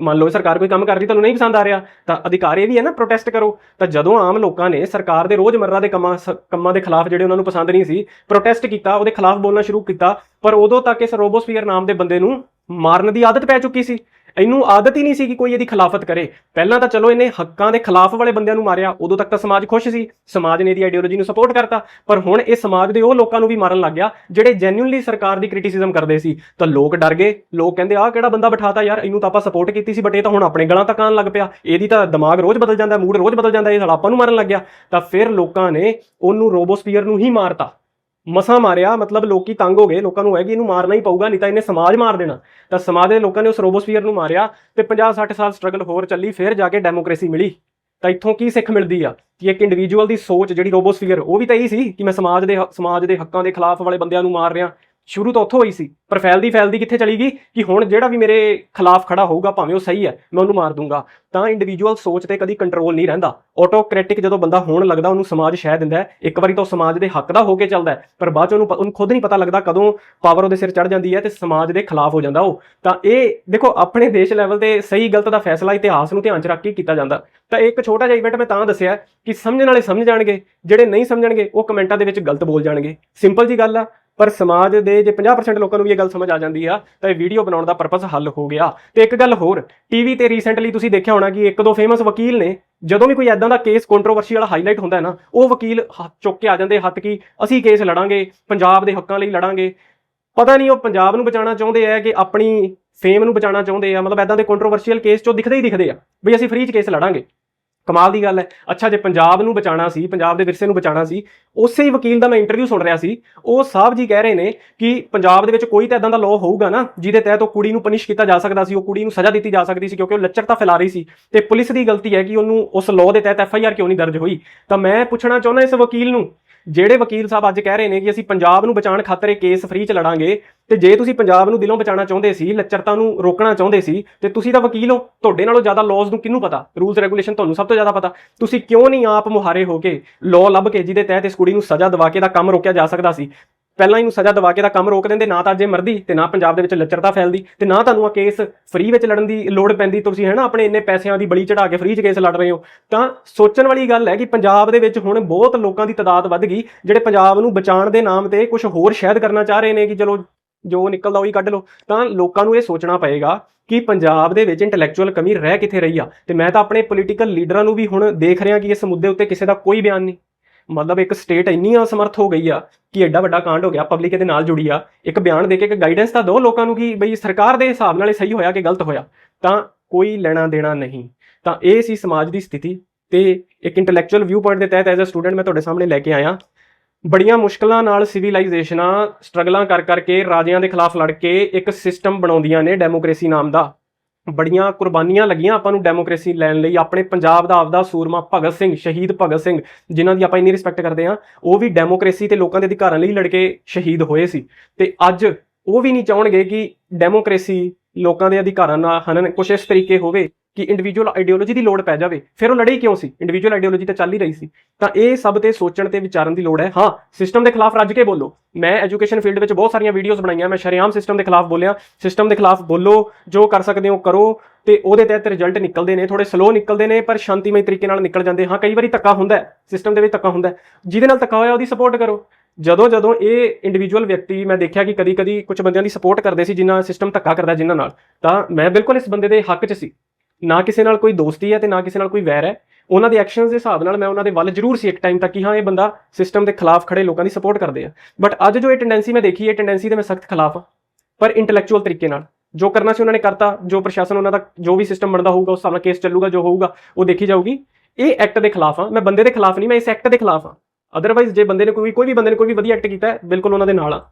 ਮੰਨ ਲਓ ਸਰਕਾਰ ਕੋਈ ਕੰਮ ਕਰ ਰਹੀ, ਤੁਹਾਨੂੰ ਨਹੀਂ ਪਸੰਦ ਆ ਰਿਹਾ, ਤਾਂ ਅਧਿਕਾਰ ਇਹ ਵੀ ਹੈ ਨਾ ਪ੍ਰੋਟੈਸਟ ਕਰੋ। ਤਾਂ ਜਦੋਂ ਆਮ ਲੋਕਾਂ ਨੇ ਸਰਕਾਰ ਦੇ ਰੋਜ਼ਮਰਰਾ ਦੇ ਕੰਮਾਂ ਸ- ਕੰਮਾਂ ਦੇ ਖਿਲਾਫ ਜਿਹੜੇ ਉਹਨਾਂ ਨੂੰ ਪਸੰਦ ਨਹੀਂ ਸੀ ਪ੍ਰੋਟੈਸਟ ਕੀਤਾ, ਉਹਦੇ ਖਿਲਾਫ ਬੋਲਣਾ ਸ਼ੁਰੂ ਕੀਤਾ, ਪਰ ਉਦੋਂ ਤੱਕ ਇਸ ਰੋਬੋਸਫੀਅਰ ਨਾਮ ਦੇ ਬੰਦੇ ਨੂੰ ਮਾਰਨ ਦੀ ਆਦਤ ਪੈ ਚੁੱਕੀ ਸੀ। ਇਹਨੂੰ ਆਦਤ ਹੀ ਨਹੀਂ ਸੀ ਕਿ ਕੋਈ ਇਹਦੀ ਖਿਲਾਫਤ ਕਰੇ। ਪਹਿਲਾਂ ਤਾਂ ਚਲੋ ਇਹਨੇ ਹੱਕਾਂ ਦੇ ਖਿਲਾਫ ਵਾਲੇ ਬੰਦਿਆਂ ਨੂੰ ਮਾਰਿਆ, ਉਦੋਂ ਤੱਕ ਤਾਂ ਸਮਾਜ ਖੁਸ਼ ਸੀ। ਸਮਾਜ ਨੇ ਇਹਦੀ ਆਈਡੀਓਲੋਜੀ ਨੂੰ ਸਪੋਰਟ ਕਰਤਾ। ਪਰ ਹੁਣ ਇਹ ਸਮਾਜ ਦੇ ਉਹ ਲੋਕਾਂ ਨੂੰ ਵੀ ਮਾਰਨ ਲੱਗ ਗਿਆ, ਜਿਹੜੇ ਜੈਨੂਇਨਲੀ ਸਰਕਾਰ ਦੀ ਕ੍ਰਿਟਿਸਿਜ਼ਮ ਕਰਦੇ ਸੀ। ਤਾਂ ਲੋਕ ਡਰ ਗਏ। ਲੋਕ ਕਹਿੰਦੇ, ਆਹ ਕਿਹੜਾ ਬੰਦਾ ਬਿਠਾਤਾ ਯਾਰ? ਇਹਨੂੰ ਤਾਂ ਆਪਾਂ ਸਪੋਰਟ ਕੀਤੀ ਸੀ, ਬਟ ਇਹ ਤਾਂ ਹੁਣ ਆਪਣੇ ਗਲਾਂ ਤੱਕ ਆਉਣ ਲੱਗ ਪਿਆ। ਇਹਦੀ ਤਾਂ ਦਿਮਾਗ ਰੋਜ਼ ਬਦਲ ਜਾਂਦਾ ਮੂਡ ਰੋਜ਼ ਬਦਲ ਜਾਂਦਾ, ਇਹ ਸਾਲਾ ਆਪਾਂ ਨੂੰ ਮਾਰਨ ਲੱਗ ਗਿਆ। ਤਾਂ ਫਿਰ ਲੋਕਾਂ ਨੇ ਉਹਨੂੰ ਰੋਬੋਸਪੀਅਰ ਨੂੰ ਹੀ ਮਾਰਤਾ। ਮਸਾਂ ਮਾਰਿਆ, ਮਤਲਬ ਲੋਕੀ ਤੰਗ ਹੋ ਗਏ, ਲੋਕਾਂ ਨੂੰ ਹੈ ਕਿ ਇਹਨੂੰ ਮਾਰਨਾ ਹੀ ਪਊਗਾ, ਨਹੀਂ ਤਾਂ ਇਹਨੇ ਸਮਾਜ ਮਾਰ ਦੇਣਾ। ਤਾਂ ਸਮਾਜ ਦੇ ਲੋਕਾਂ ਨੇ ਉਸ ਰੋਬੋਸਫੀਅਰ ਨੂੰ ਮਾਰਿਆ ਤੇ 50 60 ਸਾਲ ਸਟਰਗਲ ਹੋਰ ਚੱਲੀ, ਫਿਰ ਜਾ ਕੇ ਡੈਮੋਕ੍ਰੇਸੀ ਮਿਲੀ। ਤਾਂ ਇੱਥੋਂ ਕੀ ਸਿੱਖ ਮਿਲਦੀ ਆ? ਕਿ ਇੱਕ ਇੰਡੀਵਿਜੂਅਲ ਦੀ ਸੋਚ ਜਿਹੜੀ ਰੋਬੋਸਫੀਅਰ, ਉਹ ਵੀ ਤਾਂ ਇਹੀ ਸੀ ਕਿ ਮੈਂ ਸਮਾਜ ਦੇ ਸਮਾਜ ਦੇ ਹੱਕਾਂ ਦੇ ਖਿਲਾਫ ਵਾਲੇ ਬੰਦਿਆਂ ਨੂੰ ਮਾਰ ਰਿਹਾ ਸ਼ੁਰੂ ਤੋਂ ਉੱਥੋਂ ਹੋਈ ਸੀ, ਪਰ ਫੈਲਦੀ ਫੈਲਦੀ ਕਿੱਥੇ ਚਲੀ ਗਈ? ਕਿ ਹੁਣ ਜਿਹੜਾ ਵੀ ਮੇਰੇ ਖਿਲਾਫ ਖੜਾ ਹੋਊਗਾ, ਭਾਵੇਂ ਉਹ ਸਹੀ ਹੈ, ਮੈਂ ਉਹਨੂੰ ਮਾਰ ਦੂੰਗਾ। ਤਾਂ ਇੰਡੀਵਿਜੂਅਲ ਸੋਚ ਤੇ ਕਦੀ ਕੰਟਰੋਲ ਨਹੀਂ ਰਹਿੰਦਾ। ਆਟੋਕ੍ਰੈਟਿਕ ਜਦੋਂ ਬੰਦਾ ਹੋਣ ਲੱਗਦਾ, ਉਹਨੂੰ ਸਮਾਜ ਸ਼ਹਿ ਦਿੰਦਾ ਇੱਕ ਵਾਰੀ ਤਾਂ ਉਹ ਸਮਾਜ ਦੇ ਹੱਕ ਦਾ ਹੋ ਕੇ ਚੱਲਦਾ ਪਰ ਬਾਅਦ ਚ ਉਹਨੂੰ ਉਹਨੂੰ ਖੁਦ ਨਹੀਂ ਪਤਾ ਲੱਗਦਾ ਕਦੋਂ ਪਾਵਰ ਉਹਦੇ ਸਿਰ ਚੜ ਜਾਂਦੀ ਹੈ ਤੇ ਸਮਾਜ ਦੇ ਖਿਲਾਫ ਹੋ ਜਾਂਦਾ ਉਹ। ਤਾਂ ਇਹ, ਦੇਖੋ, ਆਪਣੇ ਦੇਸ਼ ਲੈਵਲ ਤੇ ਸਹੀ ਗਲਤ ਦਾ ਫੈਸਲਾ ਇਤਿਹਾਸ ਨੂੰ ਧਿਆਨ ਚ ਰੱਖ ਕੇ ਕੀਤਾ ਜਾਂਦਾ। ਤਾਂ ਇੱਕ ਛੋਟਾ ਜਿਹਾ ਇਵੈਂਟ ਮੈਂ ਤਾਂ ਦੱਸਿਆ ਕਿ ਸਮਝਣ ਵਾਲੇ ਸਮਝ ਜਾਣਗੇ, ਜਿਹੜੇ ਨਹੀਂ ਸਮਝਣਗੇ, ਉਹ ਕਮੈਂਟਾਂ ਦੇ ਵਿੱਚ ਗਲਤ ਬੋਲ ਜਾਣਗੇ। ਸਿੰਪਲ ਜੀ ਗੱਲ ਆ। ਪਰ ਸਮਾਜ ਦੇ ਜੇ 50% ਲੋਕਾਂ ਨੂੰ ਵੀ ਇਹ ਗੱਲ ਸਮਝ ਆ ਜਾਂਦੀ ਆ, ਤਾਂ ਇਹ ਵੀਡੀਓ ਬਣਾਉਣ ਦਾ ਪਰਪਸ ਹੱਲ ਹੋ ਗਿਆ। ਤੇ ਇੱਕ ਗੱਲ ਹੋਰ ਟੀਵੀ ਤੇ ਰੀਸੈਂਟਲੀ ਤੁਸੀਂ ਦੇਖਿਆ ਹੋਣਾ ਕਿ ਇੱਕ ਦੋ ਫੇਮਸ ਵਕੀਲ ਨੇ, ਜਦੋਂ ਵੀ ਕੋਈ ਐਦਾਂ ਦਾ ਕੇਸ ਕੰਟਰੋਵਰਸ਼ੀ ਵਾਲਾ ਹਾਈਲਾਈਟ ਹੁੰਦਾ ਹੈ ਨਾ, ਉਹ ਵਕੀਲ ਹੱਥ ਚੁੱਕ ਕੇ ਆ ਜਾਂਦੇ ਹੱਥ ਕੀ ਅਸੀਂ ਕੇਸ ਲੜਾਂਗੇ, ਪੰਜਾਬ ਦੇ ਹੱਕਾਂ ਲਈ ਲੜਾਂਗੇ। ਪਤਾ ਨਹੀਂ ਉਹ ਪੰਜਾਬ ਨੂੰ ਬਚਾਉਣਾ ਚਾਹੁੰਦੇ ਆ ਕਿ ਆਪਣੀ ਫੇਮ ਨੂੰ ਬਚਾਉਣਾ ਚਾਹੁੰਦੇ ਆ, ਮਤਲਬ ਐਦਾਂ ਦੇ ਕੰਟਰੋਵਰਸ਼ੀਅਲ ਕੇਸ ਚੋਂ ਦਿਖਦੇ ਹੀ ਦਿਖਦੇ ਆ, ਵੀ ਅਸੀਂ ਫ੍ਰੀ ਚ ਕੇਸ ਲੜਾਂਗੇ। ਕਮਾਲ ਦੀ ਗੱਲ ਹੈ। ਅੱਛਾ, ਜੇ ਪੰਜਾਬ ਨੂੰ ਬਚਾਉਣਾ ਸੀ, ਪੰਜਾਬ ਦੇ ਵਿਰਸੇ ਨੂੰ ਬਚਾਉਣਾ ਸੀ, ਉਸੇ ਹੀ ਵਕੀਲ ਦਾ ਮੈਂ ਇੰਟਰਵਿਊ ਸੁਣ ਰਿਹਾ ਸੀ। ਉਹ ਸਾਹਿਬ ਜੀ ਕਹਿ ਰਹੇ ਨੇ ਕਿ ਪੰਜਾਬ ਦੇ ਵਿੱਚ ਕੋਈ ਤਾਂ ਇਦਾਂ ਦਾ ਲਾਅ ਹੋਊਗਾ ਨਾ, ਜਿਹਦੇ ਤਹਿਤ ਉਹ ਕੁੜੀ ਨੂੰ ਪਨਿਸ਼ ਕੀਤਾ ਜਾ ਸਕਦਾ ਸੀ, ਉਹ ਕੁੜੀ ਨੂੰ ਸਜ਼ਾ ਦਿੱਤੀ ਜਾ ਸਕਦੀ ਸੀ, ਕਿਉਂਕਿ ਉਹ ਲੱਚਰਤਾ ਫੈਲਾ ਰਹੀ ਸੀ। ਤੇ ਪੁਲਿਸ ਦੀ ਗਲਤੀ ਹੈ ਕਿ ਉਹਨੂੰ ਉਸ ਲਾਅ ਦੇ ਤਹਿਤ ਐਫ ਆਈ ਆਰ ਕਿਉਂ ਨਹੀਂ ਦਰਜ ਹੋਈ? ਤਾਂ ਮੈਂ ਪੁੱਛਣਾ ਚਾਹੁੰਦਾ ਇਸ ਵਕੀਲ ਨੂੰ, ਜਿਹੜੇ ਵਕੀਲ ਸਾਹਿਬ ਅੱਜ ਕਹਿ ਰਹੇ ਨੇ ਕਿ ਅਸੀਂ ਪੰਜਾਬ ਨੂੰ ਬਚਾਉਣ ਖਾਤਰ ਇਹ ਕੇਸ ਫ੍ਰੀ ਚ ਲੜਾਂਗੇ ਤੇ ਜੇ ਤੁਸੀਂ ਪੰਜਾਬ ਨੂੰ ਦਿਲੋਂ ਬਚਾਉਣਾ ਚਾਹੁੰਦੇ ਸੀ, ਲੱਚਰਤਾ ਨੂੰ ਰੋਕਣਾ ਚਾਹੁੰਦੇ ਸੀ, ਤੇ ਤੁਸੀਂ ਤਾਂ ਵਕੀਲ ਹੋ, ਤੁਹਾਡੇ ਨਾਲੋਂ ਜ਼ਿਆਦਾ ਲਾਜ਼ ਨੂੰ ਕਿਹਨੂੰ ਪਤਾ? ਰੂਲਸ ਰੈਗੂਲੇਸ਼ਨ ਤੁਹਾਨੂੰ ਸਭ ਤੋਂ ਜ਼ਿਆਦਾ ਪਤਾ। ਤੁਸੀਂ ਕਿਉਂ ਨਹੀਂ ਆਪ ਮੁਹਾਰੇ ਹੋ ਕੇ ਲਾਅ ਲੱਭ ਕੇ ਜਿਹਦੇ ਤਹਿਤ ਇਸ ਕੁੜੀ ਨੂੰ ਸਜ਼ਾ ਦਿਵਾ ਕੇ ਦਾ ਕੰਮ ਰੋਕਿਆ ਜਾ ਸਕਦਾ ਸੀ? ਪਹਿਲਾਂ ਇਹਨੂੰ ਸਜ਼ਾ ਦਿਵਾ ਕੇ ਦਾ ਕੰਮ ਰੋਕ ਦਿੰਦੇ, ਨਾ ਤਾਂ ਜੇ ਮਰਦੀ ਤੇ ਨਾ ਪੰਜਾਬ ਦੇ ਵਿੱਚ ਲੱਚਰਤਾ ਫੈਲਦੀ ਤੇ ਨਾ ਤੁਹਾਨੂੰ ਆ ਕੇਸ ਫ੍ਰੀ ਵਿੱਚ ਲੜਨ ਦੀ ਲੋੜ ਪੈਂਦੀ। ਤੁਸੀਂ ਹੈ ਨਾ ਆਪਣੇ ਇੰਨੇ ਪੈਸਿਆਂ ਦੀ ਬਲੀ ਚੜਾ ਕੇ ਫ੍ਰੀ 'ਚ ਕੇਸ ਲੜ ਰਹੇ ਹੋ। ਤਾਂ ਸੋਚਣ ਵਾਲੀ ਗੱਲ ਹੈ ਕਿ ਪੰਜਾਬ ਦੇ ਵਿੱਚ ਹੁਣ ਬਹੁਤ ਲੋਕਾਂ ਦੀ ਤਾਦਾਦ ਵੱਧ ਗਈ, ਜਿਹੜੇ ਪੰਜਾਬ ਨੂੰ ਬਚਾਉਣ ਦੇ ਨਾਮ ਤੇ ਕੁਝ ਹੋਰ ਸ਼ਾਇਦ ਕਰਨਾ ਚਾਹ ਰਹੇ ਨੇ ਕਿ ਚਲੋ ਜੋ ਨਿਕਲਦਾ ਉਹੀ ਕੱਢ ਲਓ। ਤਾਂ ਲੋਕਾਂ ਨੂੰ ਇਹ ਸੋਚਣਾ ਪਏਗਾ ਕਿ ਪੰਜਾਬ ਦੇ ਵਿੱਚ ਇੰਟੈਲੈਕਚੁਅਲ ਕਮੀ ਰਹਿ ਕਿੱਥੇ ਰਹੀ ਆ। ਤੇ ਮੈਂ ਤਾਂ ਆਪਣੇ ਪੋਲੀਟੀਕਲ ਲੀਡਰਾਂ ਨੂੰ ਵੀ ਹੁਣ ਦੇਖ ਰਿਹਾ ਕਿ ਇਸ ਮੁੱਦੇ ਉੱਤੇ ਕਿਸੇ ਦਾ ਕੋਈ ਬਿਆਨ ਨਹੀਂ। ਮਤਲਬ ਇੱਕ ਸਟੇਟ ਇੰਨੀ ਅਸਮਰਥ ਹੋ ਗਈ ਆ ਕਿ ਐਡਾ ਵੱਡਾ ਕਾਂਡ ਹੋ ਗਿਆ ਪਬਲਿਕ ਇਹਦੇ ਨਾਲ ਜੁੜੀ ਆ। ਇੱਕ ਬਿਆਨ ਦੇ ਕੇ ਇੱਕ ਗਾਈਡੈਂਸ ਤਾਂ ਦਿਓ ਲੋਕਾਂ ਨੂੰ ਕਿ ਬਈ ਸਰਕਾਰ ਦੇ ਹਿਸਾਬ ਨਾਲ ਇਹ ਸਹੀ ਹੋਇਆ ਕਿ ਗਲਤ ਹੋਇਆ। ਤਾਂ ਕੋਈ ਲੈਣਾ ਦੇਣਾ ਨਹੀਂ। ਤਾਂ ਇਹ ਸੀ ਸਮਾਜ ਦੀ ਸਥਿਤੀ ਤੇ ਇੱਕ ਇੰਟੈਲੈਕਚੁਅਲ ਵਿਊ ਪੁਆਇੰਟ ਦੇ ਤਹਿਤ ਐਜ਼ ਅ ਸਟੂਡੈਂਟ ਮੈਂ ਤੁਹਾਡੇ ਸਾਹਮਣੇ ਲੈ ਕੇ ਆਇਆ। ਬੜੀਆਂ ਮੁਸ਼ਕਲਾਂ ਨਾਲ ਸਿਵਲਾਈਜੇਸ਼ਨਾਂ ਸਟਰਗਲਾਂ ਕਰ ਕਰਕੇ ਰਾਜਿਆਂ ਦੇ ਖਿਲਾਫ ਲੜ ਕੇ ਇੱਕ ਸਿਸਟਮ ਬਣਾਉਂਦੀਆਂ ਨੇ ਡੈਮੋਕ੍ਰੇਸੀ ਨਾਮ ਦਾ। ਬੜੀਆਂ ਕੁਰਬਾਨੀਆਂ ਲੱਗੀਆਂ ਆਪਾਂ ਨੂੰ ਡੈਮੋਕ੍ਰੇਸੀ ਲੈਣ ਲਈ। ਆਪਣੇ ਪੰਜਾਬ ਦਾ ਆਪਦਾ ਸੂਰਮਾ ਭਗਤ ਸਿੰਘ, ਸ਼ਹੀਦ ਭਗਤ ਸਿੰਘ, ਜਿਨ੍ਹਾਂ ਦੀ ਆਪਾਂ ਇੰਨੀ ਰਿਸਪੈਕਟ ਕਰਦੇ ਹਾਂ, ਉਹ ਵੀ ਡੈਮੋਕ੍ਰੇਸੀ ਤੇ ਲੋਕਾਂ ਦੇ ਅਧਿਕਾਰਾਂ ਲਈ ਲੜ ਕੇ ਸ਼ਹੀਦ ਹੋਏ ਸੀ। ਤੇ ਅੱਜ ਉਹ ਵੀ ਨਹੀਂ ਚਾਹਣਗੇ ਕਿ ਡੈਮੋਕ੍ਰੇਸੀ ਲੋਕਾਂ ਦੇ ਅਧਿਕਾਰਾਂ ਨਾਲ ਹਨਨ ਕੁਛ ਇਸ ਤਰੀਕੇ ਹੋਵੇ ਕਿ ਇੰਡੀਵਿਜੂਅਲ ਆਈਡੀਓਲੋਜੀ ਦੀ ਲੋੜ ਪੈ ਜਾਵੇ, ਫਿਰ ਉਹ ਲੜਾਈ ਕਿਉਂ ਸੀ? ਇੰਡੀਵਿਜੂਅਲ ਆਈਡੀਓਲੋਜੀ ਤਾਂ ਚੱਲ ਹੀ ਰਹੀ ਸੀ। ਤਾਂ ਇਹ ਸਭ ਤੇ ਸੋਚਣ ਤੇ ਵਿਚਾਰਨ ਦੀ ਲੋੜ ਹੈ। ਹਾਂ ਸਿਸਟਮ ਦੇ ਖਿਲਾਫ ਰੱਜ ਕੇ ਬੋਲੋ। ਮੈਂ ਐਜੂਕੇਸ਼ਨ ਫੀਲਡ ਵਿੱਚ ਬਹੁਤ ਸਾਰੀਆਂ ਵੀਡੀਓਜ਼ ਬਣਾਈਆਂ, ਮੈਂ ਸ਼ਰੇਆਮ ਸਿਸਟਮ ਦੇ ਖਿਲਾਫ ਬੋਲਿਆ। ਸਿਸਟਮ ਦੇ ਖਿਲਾਫ ਬੋਲੋ, ਜੋ ਕਰ ਸਕਦੇ ਹੋ ਕਰੋ ਤੇ ਉਹਦੇ ਤਹਿਤ ਰਿਜ਼ਲਟ ਨਿਕਲਦੇ ਨੇ ਥੋੜੇ ਸਲੋ ਨਿਕਲਦੇ ਨੇ, ਪਰ ਸ਼ਾਂਤੀਮਈ ਤਰੀਕੇ ਨਾਲ ਨਿਕਲ ਜਾਂਦੇ। ਹਾਂ, ਕਈ ਵਾਰੀ ਧੱਕਾ ਹੁੰਦਾ ਸਿਸਟਮ ਦੇ ਵਿੱਚ ਧੱਕਾ ਹੁੰਦਾ ਜਿਹਦੇ ਨਾਲ ਧੱਕਾ ਹੋਇਆ, ਉਹਦੀ ਸਪੋਰਟ ਕਰੋ। ਜਦੋਂ ਜਦੋਂ ਇਹ ਇੰਡੀਵਿਜੂਅਲ ਵਿਅਕਤੀ, ਮੈਂ ਦੇਖਿਆ ਕਿ ਕਦੀ-ਕਦੀ ਕੁਝ ਬੰਦਿਆਂ ਦੀ ਸਪੋਰਟ ਕਰਦੇ ਸੀ ਜਿਨ੍ਹਾਂ ਸਿਸਟਮ ਧੱਕਾ ਕਰਦਾ ਜਿਨ੍ਹਾਂ ਨਾਲ, ਤਾਂ ਮੈਂ ਬਿਲਕੁਲ ਇਸ ਬੰਦੇ ਦੇ ਹੱਕ 'ਚ ਸੀ। ਨਾ ਕਿਸੇ ਨਾਲ ਕੋਈ ਦੋਸਤੀ ਹੈ ਤੇ ਨਾ ਕਿਸੇ ਨਾਲ ਕੋਈ ਵੈਰ ਹੈ। ਉਹਨਾਂ ਦੇ ਐਕਸ਼ਨਸ ਦੇ ਹਿਸਾਬ ਨਾਲ ਮੈਂ ਉਹਨਾਂ ਦੇ ਵੱਲ ਜ਼ਰੂਰ ਸੀ ਇੱਕ ਟਾਈਮ ਤੱਕ ਕਿ ਹਾਂ, ਇਹ ਬੰਦਾ ਸਿਸਟਮ ਦੇ ਖਿਲਾਫ ਖੜੇ ਲੋਕਾਂ ਦੀ ਸਪੋਰਟ ਕਰਦੇ ਆ। ਬਟ ਅੱਜ ਜੋ ਇਹ ਟੈਂਡੈਂਸੀ ਮੈਂ ਦੇਖੀ, ਇਹ ਟੈਂਡੈਂਸੀ ਤੇ ਮੈਂ ਸਖਤ ਖਿਲਾਫ ਆ ਪਰ ਇੰਟੈਲੈਕਚੁਅਲ ਤਰੀਕੇ ਨਾਲ, ਜੋ ਕਰਨਾ ਸੀ ਉਹਨਾਂ ਨੇ ਕਰਤਾ, ਜੋ ਪ੍ਰਸ਼ਾਸਨ ਉਹਨਾਂ ਦਾ ਜੋ ਵੀ ਸਿਸਟਮ ਬਣਦਾ ਹੋਊਗਾ, ਉਸ ਹਿਸਾਬ ਨਾਲ ਕੇਸ ਚੱਲੂਗਾ, ਜੋ ਹੋਊਗਾ, ਉਹ ਦੇਖੀ ਜਾਊਗੀ। ਇਹ ਐਕਟ ਦੇ ਖਿਲਾਫ ਆ ਮੈਂ ਬੰਦੇ ਦੇ ਖਿਲਾਫ ਨਹੀਂ, ਮੈਂ ਇਸ ਐਕਟ ਦੇ ਖਿਲਾਫ ਆ ਅਦਰਵਾਈਜ਼ ਜੇ ਬੰਦੇ ਨੇ ਕੋਈ ਕੋਈ ਵੀ ਬੰਦੇ ਨੇ ਕੋਈ ਵੀ ਵਧੀਆ ਐਕਟ ਕੀਤਾ ਹੈ, ਬਿਲਕੁਲ ਉਹਨਾਂ ਦੇ ਨਾਲ ਆ।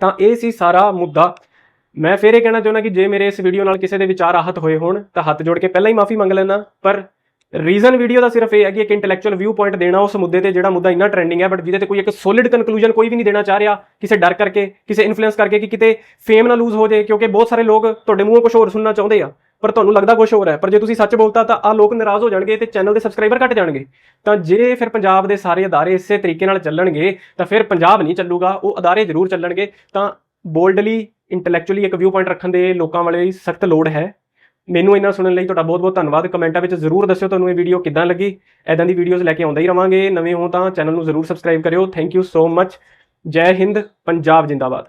ਤਾਂ ਇਹ ਸੀ ਸਾਰਾ ਮੁੱਦਾ। ਮੈਂ ਫਿਰ ਇਹ ਕਹਿਣਾ ਚਾਹੁੰਦਾ ਕਿ ਜੇ ਮੇਰੇ ਇਸ ਵੀਡੀਓ ਨਾਲ ਕਿਸੇ ਦੇ ਵਿਚਾਰ ਆਹਤ ਹੋਏ ਹੋਣ, ਤਾਂ ਹੱਥ ਜੋੜ ਕੇ ਪਹਿਲਾਂ ਹੀ ਮਾਫੀ ਮੰਗ ਲੈਣਾ ਪਰ ਰੀਜ਼ਨ ਵੀਡੀਓ ਦਾ ਸਿਰਫ ਇਹ ਹੈ ਕਿ ਇੱਕ ਇੰਟੈਲੈਕਚੁਅਲ ਵਿਊ ਪੁਆਇੰਟ ਦੇਣਾ ਉਸ ਮੁੱਦੇ ਤੇ ਜਿਹੜਾ ਮੁੱਦਾ ਇੰਨਾ ਟ੍ਰੈਂਡਿੰਗ ਹੈ ਬਟ ਜਿਹਦੇ ਤੇ ਕੋਈ ਇੱਕ ਸੋਲਿਡ ਕਨਕਲੂਜਨ ਕੋਈ ਵੀ ਨਹੀਂ ਦੇਣਾ ਚਾਹ ਰਿਹਾ, ਕਿਸੇ ਡਰ ਕਰਕੇ, ਕਿਸੇ ਇਨਫਲੂਐਂਸ ਕਰਕੇ ਕਿ ਕਿਤੇ ਫੇਮ ਨਾ ਲੂਜ਼ ਹੋ ਜਾਏ, ਕਿਉਂਕਿ ਬਹੁਤ ਸਾਰੇ ਲੋਕ ਤੁਹਾਡੇ ਮੂੰਹੋਂ ਕੁਝ ਹੋਰ ਸੁਣਨਾ ਚਾਹੁੰਦੇ ਆ, ਪਰ ਤੁਹਾਨੂੰ ਲੱਗਦਾ ਕੁਝ ਹੋਰ ਹੈ, ਪਰ ਜੇ ਤੁਸੀਂ ਸੱਚ ਬੋਲਤਾ ਤਾਂ ਆ ਲੋਕ ਨਾਰਾਜ਼ ਹੋ ਜਾਣਗੇ ਤੇ ਚੈਨਲ ਦੇ ਸਬਸਕ੍ਰਾਈਬਰ ਘਟ ਜਾਣਗੇ। ਤਾਂ ਜੇ ਫਿਰ ਪੰਜਾਬ ਦੇ ਸਾਰੇ ਅਦਾਰੇ ਇਸੇ ਤਰੀਕੇ ਨਾਲ ਚੱਲਣਗੇ, ਤਾਂ ਫਿਰ ਪੰਜਾਬ ਨਹੀਂ ਚੱਲੂਗਾ, ਉਹ ਅਦਾਰੇ ਜ਼ਰੂਰ ਚੱਲਣਗੇ। ਤਾਂ ਬੋਲਡਲੀ ਇੰਟੈਲੈਕਚੁਅਲੀ ਇੱਕ ਵਿਊ ਪੁਆਇੰਟ ਰੱਖਣ ਦੇ ਲੋਕਾਂ ਵਾਲੇ ਸਖਤ ਲੋੜ ਹੈ। ਮੈਨੂੰ ਇਹਨਾਂ ਸੁਣਨ ਲਈ ਤੁਹਾਡਾ ਬਹੁਤ ਬਹੁਤ ਧੰਨਵਾਦ। ਕਮੈਂਟਾਂ ਵਿੱਚ ਜ਼ਰੂਰ ਦੱਸਿਓ ਤੁਹਾਨੂੰ ਇਹ ਵੀਡੀਓ ਕਿੱਦਾਂ ਲੱਗੀ। ਐਦਾਂ ਦੀ ਵੀਡੀਓਜ਼ ਲੈ ਕੇ ਆਉਂਦਾ ਹੀ ਰਵਾਂਗੇ। ਨਵੇਂ ਹੋ ਤਾਂ ਚੈਨਲ ਨੂੰ ਜ਼ਰੂਰ ਸਬਸਕ੍ਰਾਈਬ ਕਰਿਓ। ਥੈਂਕ ਯੂ ਸੋ ਮੱਚ ਜੈ ਹਿੰਦ, ਪੰਜਾਬ ਜਿੰਦਾਬਾਦ।